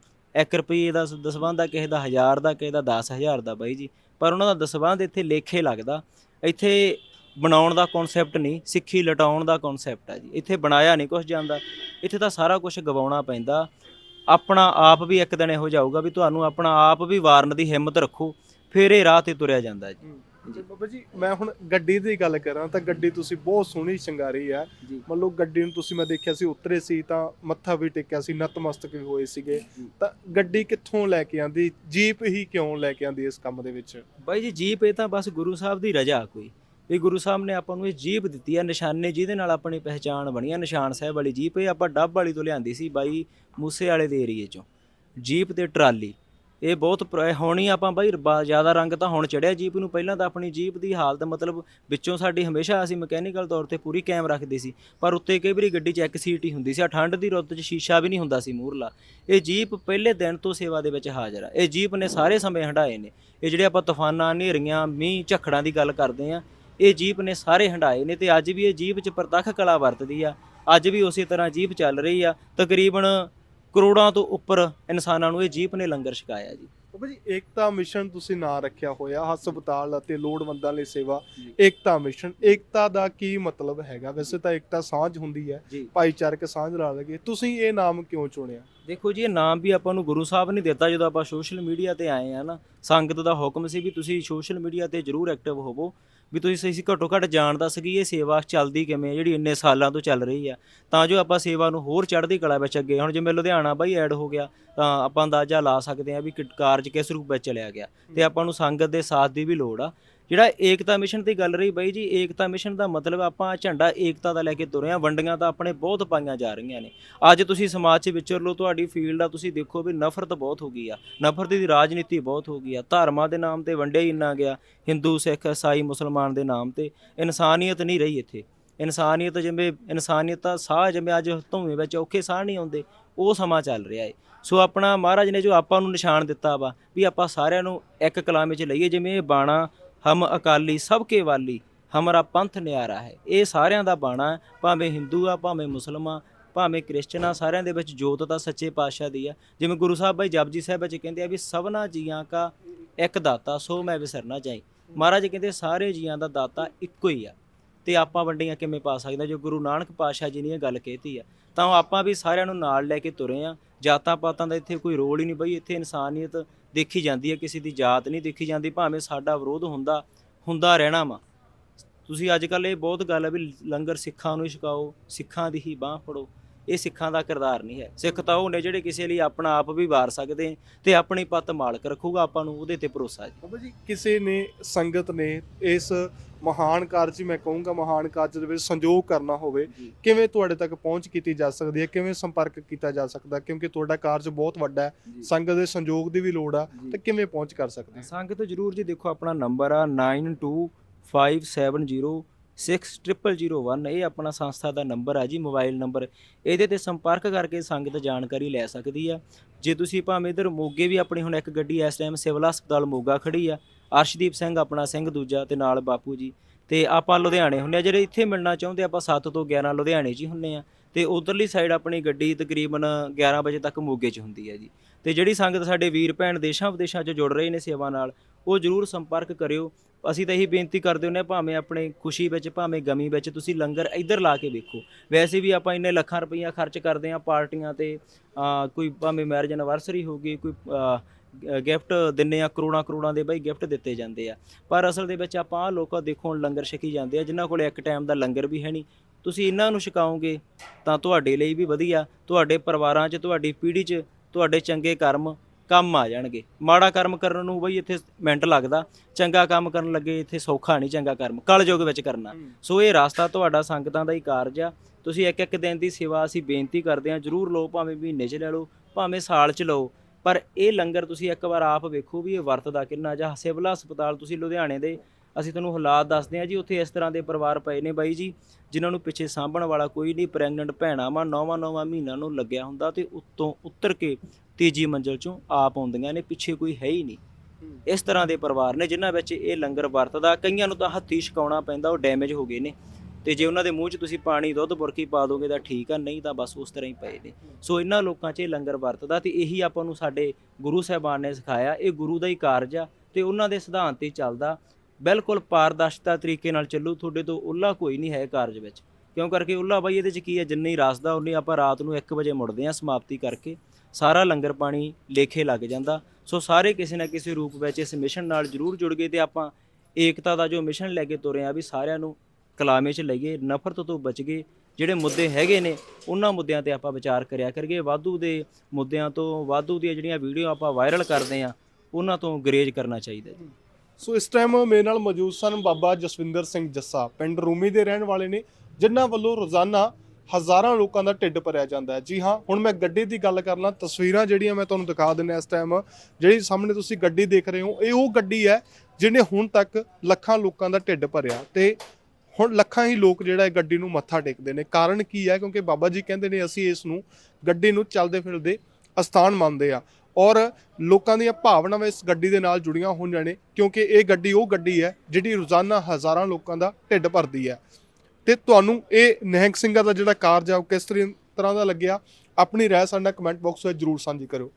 1 ਰੁਪਏ ਦਾ ਦਸਵੰਧ ਆ ਕਿਸੇ ਦਾ 1000 ਦਾ ਕਿਸੇ ਦਾ 10000 ਦਾ ਬਾਈ ਜੀ। ਪਰ ਉਹਨਾਂ ਦਾ ਦਸਵੰਧ ਇੱਥੇ ਲੇਖੇ ਲੱਗਦਾ। ਇੱਥੇ ਬਣਾਉਣ ਦਾ ਕਨਸੈਪਟ ਨਹੀਂ, ਸਿੱਖੀ ਲਟਾਉਣ ਦਾ ਕਨਸੈਪਟ ਹੈ ਜੀ। ਇੱਥੇ ਬਣਾਇਆ ਨਹੀਂ ਕੁਝ ਜਾਂਦਾ। ਇੱਥੇ ਤਾਂ ਸਾਰਾ ਕੁਝ ਗਵਾਉਣਾ ਪੈਂਦਾ। ਆਪਣਾ ਆਪ ਵੀ ਇੱਕ ਦਿਨ ਇਹੋ ਜਾਊਗਾ ਵੀ ਤੁਹਾਨੂੰ ਆਪਣਾ ਆਪ ਵੀ ਵਾਰਨ ਦੀ ਹਿੰਮਤ ਰੱਖੋ, ਫਿਰ ਇਹ ਰਾਹ ਤੇ ਤੁਰਿਆ ਜਾਂਦਾ ਜੀ। ਤੇ ਬਾਬਾ ਜੀ ਮੈਂ ਹੁਣ ਗੱਡੀ ਦੀ ਗੱਲ ਕਰਾਂ ਤਾਂ ਗੱਡੀ ਤੁਸੀਂ ਬਹੁਤ ਸੋਹਣੀ ਸ਼ਿੰਗਾਰੀ ਜੀ। ਮੰਨ ਲਓ ਗੱਡੀ ਨੂੰ ਤੁਸੀਂ ਮੈਂ ਦੇਖਿਆ ਸੀ ਉਤਰੇ ਸੀ ਤਾਂ ਮੱਥਾ ਵੀ ਟੇਕਿਆ ਸੀ ਨਤਮਸਤਕ ਵੀ ਹੋਏ ਸੀਗੇ। ਜੀ। ਤਾਂ ਗੱਡੀ ਕਿੱਥੋਂ ਲੈ ਕੇ ਆਂਦੀ ਜੀਪ ਹੀ ਕਿਉਂ ਲੈ ਕੇ ਆਂਦੀ ਇਸ ਕੰਮ ਦੇ ਵਿੱਚ? ਬਾਈ ਜੀ ਜੀਪ ਇਹ ਤਾਂ ਬਸ ਗੁਰੂ ਸਾਹਿਬ ਦੀ ਰਜਾ ਕੋਈ। ਵੀ ਗੁਰੂ ਸਾਹਿਬ ਨੇ ਆਪਾਂ ਨੂੰ ਇਹ ਜੀਪ ਦਿੱਤੀ ਆ ਨਿਸ਼ਾਨੇ ਜਿਹਦੇ ਨਾਲ ਆਪਣੀ ਪਹਿਚਾਣ ਬਣੀ ਆ ਨਿਸ਼ਾਨ ਸਾਹਿਬ ਵਾਲੀ ਜੀਪ ਇਹ ਆਪਾਂ ਡੱਬ ਵਾਲੀ ਤੋਂ ਲਿਆਂਦੀ ਸੀ ਬਾਈ ਮੂਸੇ ਵਾਲੇ ਦੇ ਏਰੀਏ ਚੋਂ। ਜੀਪ ਤੇ ਟਰਾਲੀ। ਇਹ ਬਹੁਤ ਪੁਰਾ- ਹੋਣੀ ਆਪਾਂ ਬਾਈ ਬਾ- ਜ਼ਿਆਦਾ ਰੰਗ ਤਾਂ ਹੁਣ ਚੜਿਆ ਜੀਪ ਨੂੰ। ਪਹਿਲਾਂ ਤਾਂ ਆਪਣੀ ਜੀਪ ਦੀ ਹਾਲਤ ਮਤਲਬ ਵਿੱਚੋਂ ਸਾਡੀ ਹਮੇਸ਼ਾ ਅਸੀਂ ਮਕੈਨੀਕਲ ਤੌਰ ਤੇ ਪੂਰੀ ਕਾਇਮ ਰੱਖਦੇ ਸੀ। ਪਰ ਉੱਤੇ ਕਈ ਵਾਰੀ ਗੱਡੀ 'ਚ ਇੱਕ ਸੀਟ ਹੀ ਹੁੰਦੀ ਸੀ। ਆ ਠੰਡ ਦੀ ਰੁੱਤ 'ਚ ਸ਼ੀਸ਼ਾ ਵੀ ਨਹੀਂ ਹੁੰਦਾ ਸੀ ਮੂਰਲਾ ਇਹ ਜੀਪ ਪਹਿਲੇ ਦਿਨ ਤੋਂ ਸੇਵਾ ਦੇ ਵਿੱਚ ਹਾਜ਼ਰ ਆ। ਇਹ ਜੀਪ ਨੇ ਸਾਰੇ ਸਮੇਂ ਹੰਡਾਏ ਨੇ। ਇਹ ਜਿਹੜੇ ਆਪਾਂ ਤੂਫਾਨਾਂ, ਹਨੇਰੀਆਂ, ਮੀਂਹ, ਝੱਖੜਾਂ ਦੀ ਗੱਲ ਕਰਦੇ ਆ, ਇਹ ਜੀਪ ਨੇ ਸਾਰੇ ਹੰਡਾਏ ਨੇ ਤੇ ਅੱਜ ਵੀ ਇਹ ਜੀਪ 'ਚ ਪ੍ਰਤੱਖ ਕਲਾ ਵਰਤਦੀ ਆ। ਅੱਜ ਵੀ ਉਸੇ ਤਰ੍ਹਾਂ ਜੀਪ ਚੱਲ ਰਹੀ ਆ। ਤਕਰੀਬਨ ਕਰੋੜਾਂ ਤੋਂ ਉੱਪਰ ਇਨਸਾਨਾਂ ਨੂੰ ਇਹ ਜੀਪ ਨੇ ਲੰਗਰ ਛਕਾਇਆ ਜੀ। ਬਾਬਾ ਜੀ ਏਕਤਾ ਮਿਸ਼ਨ ਤੁਸੀਂ ਨਾਂ ਰੱਖਿਆ ਹੋਇਆ ਹਸਪਤਾਲ ਅਤੇ ਲੋੜਵੰਦਾਂ ਲਈ ਸੇਵਾ। ਏਕਤਾ ਮਿਸ਼ਨ ਏਕਤਾ ਦਾ ਕੀ ਮਤਲਬ ਹੈਗਾ? ਵੈਸੇ ਤਾਂ ਏਕਤਾ ਸਾਂਝ ਹੁੰਦੀ ਹੈ ਜੀ। ਭਾਈਚਾਰਕ ਸਾਂਝ ਨਾਲ ਲਗੇ। ਤੁਸੀਂ ਇਹ ਨਾਮ ਕਿਉਂ ਚੁਣਿਆ? ਦੇਖੋ ਜੀ ਇਹ ਨਾਮ ਵੀ ਆਪਾਂ ਨੂੰ ਗੁਰੂ ਸਾਹਿਬ ਨੇ ਦਿੱਤਾ ਜਦੋਂ ਆਪਾਂ ਸੋਸ਼ਲ ਮੀਡੀਆ ਤੇ ਆਏ ਆ ਨਾ। ਸੰਗਤ ਦਾ ਹੁਕਮ ਸੀ ਵੀ ਤੁਸੀਂ ਸੋਸ਼ਲ ਮੀਡੀਆ ਤੇ ਜਰੂਰ ਐਕਟਿਵ ਹੋਵੋ। ਵੀ ਤੁਸੀਂ ਸਹੀ ਘੱਟੋ ਘੱਟ ਜਾਣ ਦੱਸ ਗਈ ਇਹ ਸੇਵਾ ਚੱਲਦੀ ਕਿਵੇਂ ਹੈ, ਜਿਹੜੀ ਇੰਨੇ ਸਾਲਾਂ ਤੋਂ ਚੱਲ ਰਹੀ ਆ ਤਾਂ ਜੋ ਆਪਾਂ ਸੇਵਾ ਨੂੰ ਹੋਰ ਚੜ੍ਹਦੀ ਕਲਾ ਵਿੱਚ ਅੱਗੇ, ਹੁਣ ਜਿਵੇਂ ਲੁਧਿਆਣਾ ਬਾਈ ਐਡ ਹੋ ਗਿਆ, ਤਾਂ ਆਪਾਂ ਅੰਦਾਜ਼ਾ ਲਾ ਸਕਦੇ ਆ ਵੀ ਕਿ ਕਾਰਜ ਕਿਸ ਰੂਪ ਵਿੱਚ ਚਲਿਆ ਗਿਆ। ਤੇ ਆਪਾਂ ਨੂੰ ਸੰਗਤ ਦੇ ਸਾਥ ਦੀ ਵੀ ਲੋੜ ਆ। ਜਿਹੜਾ ਏਕਤਾ ਮਿਸ਼ਨ ਦੀ ਗੱਲ ਰਹੀ ਬਾਈ ਜੀ, ਏਕਤਾ ਮਿਸ਼ਨ ਦਾ ਮਤਲਬ ਆਪਾਂ ਝੰਡਾ ਏਕਤਾ ਦਾ ਲੈ ਕੇ ਤੁਰੇ ਆ, ਵੰਡੀਆਂ ਤਾਂ ਆਪਣੇ ਬਹੁਤ ਪਾਈਆਂ ਜਾ ਰਹੀਆਂ ਨੇ। ਅੱਜ ਤੁਸੀਂ ਸਮਾਜ 'ਚ ਵਿਚਰ ਲਓ ਤੁਹਾਡੀ ਫੀਲਡ ਆ, ਤੁਸੀਂ ਦੇਖੋ ਵੀ ਨਫ਼ਰਤ ਬਹੁਤ ਹੋ ਗਈ ਆ। ਨਫ਼ਰਤ ਦੀ ਰਾਜਨੀਤੀ ਬਹੁਤ ਹੋ ਗਈ ਆ। ਧਰਮਾਂ ਦੇ ਨਾਮ ਤੇ ਵੰਡਿਆ ਹੀ ਇੰਨਾ ਗਿਆ, ਹਿੰਦੂ, ਸਿੱਖ, ਈਸਾਈ, ਮੁਸਲਮਾਨ ਦੇ ਨਾਮ ਤੇ। ਇਨਸਾਨੀਅਤ ਨਹੀਂ ਰਹੀ ਇੱਥੇ। ਇਨਸਾਨੀਅਤ ਜਿਵੇਂ, ਇਨਸਾਨੀਅਤ ਦਾ ਸਾਹ ਜਿਵੇਂ ਅੱਜ ਧੂਏ ਵਿੱਚ ਔਖੇ ਸਾਹ ਨਹੀਂ ਆਉਂਦੇ, ਉਹ ਸਮਾਂ ਚੱਲ ਰਿਹਾ ਏ। ਸੋ ਆਪਣਾ ਮਹਾਰਾਜ ਨੇ ਜੋ ਆਪਾਂ ਨੂੰ ਨਿਸ਼ਾਨ ਦਿੱਤਾ ਵਾ, ਵੀ ਆਪਾਂ ਸਾਰਿਆਂ ਨੂੰ ਇੱਕ ਕਲਾਮੇ 'ਚ ਲਈਏ, ਜਿਵੇਂ ਇਹ ਬਾਣਾ ਹਮ ਅਕਾਲੀ ਸਭ ਕੇ ਵਾਲੀ, ਹਮਾਰਾ ਪੰਥ ਨਿਆਰਾ ਹੈ। ਇਹ ਸਾਰਿਆਂ ਦਾ ਬਾਣਾ ਹੈ, ਭਾਵੇਂ ਹਿੰਦੂ ਆ, ਭਾਵੇਂ ਮੁਸਲਮ ਆ, ਭਾਵੇਂ ਕ੍ਰਿਸਚਨ ਆ, ਸਾਰਿਆਂ ਦੇ ਵਿੱਚ ਜੋਤ ਤਾਂ ਸੱਚੇ ਪਾਤਸ਼ਾਹ ਦੀ ਆ। ਜਿਵੇਂ ਗੁਰੂ ਸਾਹਿਬ ਬਾਈ ਜਪਜੀ ਸਾਹਿਬ ਵਿੱਚ ਕਹਿੰਦੇ ਆ ਵੀ ਸਭਨਾ ਜੀਆਂ ਕਾ ਇੱਕ ਦਾਤਾ, ਸੋ ਮੈਂ ਵਿਸਰਨਾ ਚਾਹੀ ਮਹਾਰਾਜ ਕਹਿੰਦੇ ਸਾਰੇ ਜੀਆਂ ਦਾ ਦਾਤਾ ਇੱਕੋ ਹੀ ਆ। ਤੇ ਆਪਾਂ ਵੰਡੀਆਂ ਕਿਵੇਂ ਪਾ ਸਕਦੇ ਜੋ ਗੁਰੂ ਨਾਨਕ ਪਾਤਸ਼ਾਹ ਜੀ ਨੇ ਇਹ ਗੱਲ ਕਹਿਤੀ ਆ। ਤਾਂ ਉਹ ਆਪਾਂ ਵੀ ਸਾਰਿਆਂ ਨੂੰ ਨਾਲ ਲੈ ਕੇ ਤੁਰੇ ਆ। ਜਾਤਾਂ ਪਾਤਾਂ ਦਾ ਇੱਥੇ ਕੋਈ ਰੋਲ ਹੀ ਨਹੀਂ ਬਈ, ਇੱਥੇ ਇਨਸਾਨੀਅਤ ਦੇਖੀ ਜਾਂਦੀ ਹੈ, ਕਿਸੇ ਦੀ ਜਾਤ ਨਹੀਂ ਦੇਖੀ ਜਾਂਦੀ, ਭਾਵੇਂ ਸਾਡਾ ਵਿਰੋਧ ਹੁੰਦਾ ਹੁੰਦਾ ਰਹਿਣਾ ਵਾ। ਤੁਸੀਂ ਅੱਜ ਕੱਲ ਇਹ ਬਹੁਤ ਗੱਲ ਹੈ ਵੀ ਲੰਗਰ ਸਿੱਖਾਂ ਨੂੰ ਛਕਾਓ, ਸਿੱਖਾਂ ਦੀ ਹੀ ਬਾਹ ਫੜੋ, ਇਹ ਸਿੱਖਾਂ ਦਾ ਕਿਰਦਾਰ ਨਹੀਂ ਹੈ। ਸਿੱਖ ਤਾਂ ਉਹ ਨੇ ਜਿਹੜੇ ਕਿਸੇ ਲਈ ਆਪਣਾ ਆਪ ਵੀ ਵਾਰ ਸਕਦੇ ਤੇ ਆਪਣੀ ਪੱਤ ਮਾਲਕ ਰੱਖੂਗਾ ਆਪਾਂ ਨੂੰ, ਉਹਦੇ ਤੇ ਭਰੋਸਾ ਜੀ। ਬਾਬਾ ਜੀ, ਕਿਸੇ ਨੇ ਸੰਗਤ ਨੇ ਇਸ ਮਹਾਨ ਕਾਰਜ ਮੈਂ ਕਹੂੰਗਾ ਮਹਾਨ ਕਾਰਜ ਦੇ ਵਿੱਚ ਸੰਯੋਗ ਕਰਨਾ ਹੋਵੇ। ਕਿਵੇਂ ਤੁਹਾਡੇ ਤੱਕ ਪਹੁੰਚ ਕੀਤੀ ਜਾ ਸਕਦੀ ਹੈ? ਕਿਵੇਂ ਸੰਪਰਕ ਕੀਤਾ ਜਾ ਸਕਦਾ? ਕਿਉਂਕਿ ਤੁਹਾਡਾ ਕਾਰਜ ਬਹੁਤ ਵੱਡਾ ਹੈ। ਸੰਗਤ ਦੇ ਸੰਯੋਗ ਦੀ ਵੀ ਲੋੜ ਆ। ਤਾਂ ਕਿਵੇਂ ਪਹੁੰਚ ਕਰ ਸਕਦੇ ਹਾਂ? ਸੰਗਤ ਜਰੂਰ ਜੀ ਦੇਖੋ ਆਪਣਾ ਨੰਬਰ ਆ 9257060001 ਇਹ ਆਪਣਾ ਸੰਸਥਾ ਦਾ ਨੰਬਰ ਆ ਜੀ ਮੋਬਾਈਲ ਨੰਬਰ। ਇਹਦੇ ਤੇ ਸੰਪਰਕ ਕਰਕੇ ਸੰਗਤ ਜਾਣਕਾਰੀ ਲੈ ਸਕਦੀ ਆ। ਜੇ ਤੁਸੀਂ ਭਾਵੇਂ ਇਧਰ ਮੋਗੇ ਵੀ ਆਪਣੀ ਹੁਣ ਇੱਕ ਗੱਡੀ ਇਸ ਟਾਈਮ ਸਿਵਲ ਹਸਪਤਾਲ ਮੋਗਾ ਖੜੀ ਆ ਅਰਸ਼ਦੀਪ ਸਿੰਘ ਆਪਣਾ ਸਿੰਘ ਦੂਜਾ ਤੇ ਨਾਲ ਬਾਪੂ ਜੀ। ਤੇ ਆਪਾਂ ਲੁਧਿਆਣੇ ਹੁੰਨੇ ਆ, ਜਿਹੜੇ ਇੱਥੇ ਮਿਲਣਾ ਚਾਹੁੰਦੇ ਆਪਾਂ 7 ਤੋਂ 11 ਲੁਧਿਆਣੇ 'ਚ ਹੀ ਹੁੰਨੇ ਆ। ਤੇ ਉਧਰਲੀ ਸਾਈਡ ਆਪਣੀ ਗੱਡੀ ਤਕਰੀਬਨ 11 ਵਜੇ ਤੱਕ ਮੋਗੇ 'ਚ ਹੁੰਦੀ ਹੈ ਜੀ। ਤੇ ਜਿਹੜੀ ਸੰਗਤ ਸਾਡੇ ਵੀਰ ਭੈਣ ਦੇਸ਼ਾਂ ਵਿਦੇਸ਼ਾਂ 'ਚ ਜੁੜ ਰਹੇ ਨੇ ਸੇਵਾ ਨਾਲ, ਉਹ ਜਰੂਰ ਸੰਪਰਕ ਕਰਿਓ। ਅਸੀਂ ਤਾਂ ਇਹੀ ਬੇਨਤੀ ਕਰਦੇ ਹੁੰਨੇ ਭਾਵੇਂ ਆਪਣੇ ਖੁਸ਼ੀ ਵਿੱਚ, ਭਾਵੇਂ ਗਮੀ ਵਿੱਚ, ਤੁਸੀਂ ਲੰਗਰ ਇੱਧਰ ਲਾ ਕੇ ਵੇਖੋ। ਵੈਸੇ ਵੀ ਆਪਾਂ ਇੰਨੇ ਲੱਖਾਂ ਰੁਪਈਆ ਖਰਚ ਕਰਦੇ ਹਾਂ ਪਾਰਟੀਆਂ ਤੇ ਕੋਈ ਭਾਵੇਂ ਮੈਰਿਜ ਐਨਵਰਸਰੀ ਹੋ ਗਈ, ਕੋਈ ਗਿਫਟ ਦਿੰਨੇ ਆ ਕਰੋੜਾਂ ਕਰੋੜਾਂ ਦੇ ਬਈ ਗਿਫਟ ਦਿੱਤੇ ਜਾਂਦੇ ਆ। ਪਰ ਅਸਲ ਦੇ ਵਿੱਚ ਆਪਾਂ ਆਹ ਲੋਕਾਂ ਦੇਖੋ ਹੁਣ ਲੰਗਰ ਛਕੀ ਜਾਂਦੇ ਆ ਜਿਨ੍ਹਾਂ ਕੋਲੇ ਇੱਕ ਟਾਈਮ ਦਾ ਲੰਗਰ ਵੀ ਹੈ ਨਹੀਂ। ਤੁਸੀਂ ਇਹਨਾਂ ਨੂੰ ਛਕਾਓਗੇ ਤਾਂ ਤੁਹਾਡੇ ਲਈ ਵੀ ਵਧੀਆ ਤੁਹਾਡੇ ਪਰਿਵਾਰਾਂ 'ਚ ਤੁਹਾਡੀ ਪੀੜ੍ਹੀ 'ਚ ਤੁਹਾਡੇ ਚੰਗੇ ਕਰਮ ਕੰਮ ਆ ਜਾਣਗੇ। ਮਾੜਾ ਕਰਮ ਕਰਨ ਨੂੰ ਬਈ ਇੱਥੇ ਮਿੰਟ ਲੱਗਦਾ ਚੰਗਾ ਕੰਮ ਕਰਨ ਲੱਗੇ ਇੱਥੇ ਸੌਖਾ ਨਹੀਂ ਚੰਗਾ ਕਰਮ ਕਲਯੁਗ ਵਿੱਚ ਕਰਨਾ। ਸੋ ਇਹ ਰਾਸਤਾ ਤੁਹਾਡਾ ਸੰਗਤਾਂ ਦਾ ਹੀ ਕਾਰਜ ਆ। ਤੁਸੀਂ ਇੱਕ ਇੱਕ ਦਿਨ ਦੀ ਸੇਵਾ ਅਸੀਂ ਬੇਨਤੀ ਕਰਦੇ ਹਾਂ ਜਰੂਰ ਲਓ ਭਾਵੇਂ ਮਹੀਨੇ 'ਚ ਲੈ ਲਓ ਭਾਵੇਂ ਸਾਲ 'ਚ ਲਓ। ਪਰ ਇਹ ਲੰਗਰ ਤੁਸੀਂ ਇੱਕ ਵਾਰ ਆਪ ਵੇਖੋ ਵੀ ਇਹ ਵਰਤਦਾ ਕਿੰਨਾ, ਜਾਂ ਸਿਵਲ ਹਸਪਤਾਲ ਤੁਸੀਂ ਲੁਧਿਆਣੇ ਦੇ, ਅਸੀਂ ਤੁਹਾਨੂੰ ਹਾਲਾਤ ਦੱਸਦੇ ਹਾਂ ਜੀ, ਉੱਥੇ ਇਸ ਤਰ੍ਹਾਂ ਦੇ ਪਰਿਵਾਰ ਪਏ ਨੇ ਬਾਈ ਜੀ, ਜਿਨ੍ਹਾਂ ਨੂੰ ਪਿੱਛੇ ਸਾਂਭਣ ਵਾਲਾ ਕੋਈ ਨਹੀਂ ਪ੍ਰੈਗਨੈਂਟ ਭੈਣਾਂ ਵਾ ਨੌਵਾਂ ਨੌਵਾਂ ਮਹੀਨਾ ਨੂੰ ਲੱਗਿਆ ਹੁੰਦਾ ਤੇ ਉੱਤੋਂ ਉੱਤਰ ਕੇ ਤੀਜੀ ਮੰਜ਼ਲ ਚੋਂ ਆਪ ਆਉਂਦੀਆਂ ਨੇ, ਪਿੱਛੇ ਕੋਈ ਹੈ ਹੀ ਨਹੀਂ। ਇਸ ਤਰ੍ਹਾਂ ਦੇ ਪਰਿਵਾਰ ਨੇ, ਜਿਨ੍ਹਾਂ ਵਿੱਚ ਇਹ ਲੰਗਰ ਵਰਤਦਾ, ਕਈਆਂ ਨੂੰ ਤਾਂ ਹੱਥੀ ਛਕਾਉਣਾ ਪੈਂਦਾ, ਉਹ ਡੈਮੇਜ ਹੋ ਗਏ ਨੇ। ਤੇ ਜੇ ਉਹਨਾਂ ਦੇ ਮੂੰਹ 'ਚ ਤੁਸੀਂ ਪਾਣੀ, ਦੁੱਧ ਬੁਰਕੀ ਪਾ ਦੋਗੇ ਤਾਂ ਠੀਕ ਆ, ਨਹੀਂ ਤਾਂ ਬਸ ਉਸ ਤਰ੍ਹਾਂ ਹੀ ਪਏ ਨੇ। ਸੋ ਇਹਨਾਂ ਲੋਕਾਂ 'ਚ ਇਹ ਲੰਗਰ ਵਰਤਦਾ ਤੇ ਇਹੀ ਆਪਾਂ ਨੂੰ ਸਾਡੇ ਗੁਰੂ ਸਾਹਿਬਾਨ ਨੇ ਸਿਖਾਇਆ, ਇਹ ਗੁਰੂ ਦਾ ਹੀ ਕਾਰਜ ਆ ਤੇ ਉਹਨਾਂ ਦੇ ਸਿਧਾਂਤ ਤੇ ਚੱਲਦਾ। ਬਿਲਕੁਲ ਪਾਰਦਰਸ਼ਤਾ ਤਰੀਕੇ ਨਾਲ ਚੱਲੂ, ਤੁਹਾਡੇ ਤੋਂ ਉੱਲਾ ਕੋਈ ਨਹੀਂ ਹੈ ਕਾਰਜ ਵਿੱਚ। ਕਿਉਂ ਕਰਕੇ ਉੱਲਾ ਬਾਈ, ਇਹਦੇ 'ਚ ਕੀ ਹੈ ਜਿੰਨੀ ਰਸਦਾ ਉਨੀ ਆਪਾਂ ਰਾਤ ਨੂੰ 1 ਵਜੇ ਮੁੜਦੇ ਹਾਂ ਸਮਾਪਤੀ ਕਰਕੇ, ਸਾਰਾ ਲੰਗਰ ਪਾਣੀ ਲੇਖੇ ਲੱਗ ਜਾਂਦਾ। ਸੋ ਸਾਰੇ ਕਿਸੇ ਨਾ ਕਿਸੇ ਰੂਪ ਵਿੱਚ ਇਸ ਮਿਸ਼ਨ ਨਾਲ ਜਰੂਰ ਜੁੜ ਗਏ ਤੇ ਆਪਾਂ ਏਕਤਾ ਦਾ ਜੋ ਮਿਸ਼ਨ ਲੈ ਕੇ ਤੁਰੇ ਆ ਵੀ ਸਾਰਿਆਂ ਨੂੰ ਕਲਾਮੇ 'ਚ ਲਈਏ, ਨਫ਼ਰਤ ਤੋਂ ਬਚ ਗਏ। ਜਿਹੜੇ ਮੁੱਦੇ ਹੈਗੇ ਨੇ, ਉਹਨਾਂ ਮੁੱਦਿਆਂ ਤੇ ਆਪਾਂ ਵਿਚਾਰ ਕਰਿਆ ਕਰੀਏ। ਵਾਧੂ ਦੇ ਮੁੱਦਿਆਂ ਤੋਂ, ਵਾਧੂ ਦੀਆਂ ਜਿਹੜੀਆਂ ਵੀਡੀਓ ਆਪਾਂ ਵਾਇਰਲ ਕਰਦੇ ਆ ਉਹਨਾਂ ਤੋਂ ਗਰੇਜ ਕਰਨਾ ਚਾਹੀਦਾ ਜੀ। ਸੋ ਇਸ ਟਾਈਮ ਮੇਰੇ ਨਾਲ ਮੌਜੂਦ ਸਨ ਬਾਬਾ ਜਸਵਿੰਦਰ ਸਿੰਘ ਜੱਸਾ। ਪਿੰਡ ਰੂਮੀ ਦੇ ਰਹਿਣ ਵਾਲੇ ਨੇ, ਜਿਨ੍ਹਾਂ ਵੱਲੋਂ ਰੋਜ਼ਾਨਾ ਹਜ਼ਾਰਾਂ ਲੋਕਾਂ ਦਾ ਢਿੱਡ ਭਰਿਆ ਜਾਂਦਾ ਹੈ। ਜੀ ਹਾਂ, ਹੁਣ ਮੈਂ ਗੱਡੀ ਦੀ ਗੱਲ ਕਰ ਲਾਂ, ਤਸਵੀਰਾਂ ਜਿਹੜੀਆਂ ਮੈਂ ਤੁਹਾਨੂੰ ਦਿਖਾ ਦਿੰਦਾ ਇਸ ਟਾਈਮ ਜਿਹੜੀ ਸਾਹਮਣੇ ਤੁਸੀਂ ਗੱਡੀ ਦੇਖ ਰਹੇ ਹੋ, ਇਹ ਉਹ ਗੱਡੀ ਹੈ, ਜਿਹਨੇ ਹੁਣ ਤੱਕ ਲੱਖਾਂ ਲੋਕਾਂ ਦਾ ਢਿੱਡ ਭਰਿਆ। ਤੇ ਹੁਣ ਲੱਖਾਂ ਹੀ ਲੋਕ ਜਿਹੜਾ ਇਹ ਗੱਡੀ ਨੂੰ ਮੱਥਾ ਟੇਕਦੇ ਨੇ। ਕਾਰਨ ਕੀ ਹੈ? ਕਿਉਂਕਿ ਬਾਬਾ ਜੀ ਕਹਿੰਦੇ ਨੇ, ਅਸੀਂ ਇਸ ਨੂੰ ਗੱਡੀ ਨੂੰ ਚੱਲਦੇ ਫਿਰਦੇ ਅਸਥਾਨ ਮੰਨਦੇ ਆ। ਔਰ ਲੋਕਾਂ ਦੀਆਂ ਭਾਵਨਾਵਾਂ ਇਸ ਗੱਡੀ ਦੇ ਨਾਲ ਜੁੜੀਆਂ ਹੋਈਆਂ ਨੇ, ਕਿਉਂਕਿ ਇਹ ਗੱਡੀ ਉਹ ਗੱਡੀ ਹੈ ਜਿਹੜੀ ਰੋਜ਼ਾਨਾ ਹਜ਼ਾਰਾਂ ਲੋਕਾਂ ਦਾ ਢਿੱਡ ਭਰਦੀ ਹੈ। ਤੇ ਤੁਹਾਨੂੰ ਇਹ ਨਿਹੰਗ ਸਿੰਘਾਂ ਦਾ ਜਿਹੜਾ ਕਾਰਜ ਆ, ਉਹ ਕਿਸ ਤਰੀ- ਤਰ੍ਹਾਂ ਦਾ ਲੱਗਿਆ? ਆਪਣੀ ਰਾਏ ਸਾਡੇ ਨਾਲ ਕਮੈਂਟ ਬਾਕਸ ਵਿੱਚ ਜਰੂਰ ਸਾਂਝੀ ਕਰਿਓ।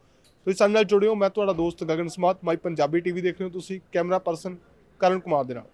ਤੁਸੀਂ ਸਾਡੇ ਨਾਲ ਜੁੜਿਓ, ਮੈਂ ਤੁਹਾਡਾ ਦੋਸਤ ਗਗਨ ਸਮਾਤ, ਮਾਈ ਪੰਜਾਬੀ ਟੀਵੀ ਦੇਖ ਰਹੇ ਹੋ ਤੁਸੀਂ, ਕੈਮਰਾ ਪਰਸਨ ਕਰਨ ਕੁਮਾਰ ਦੇ ਨਾਲ।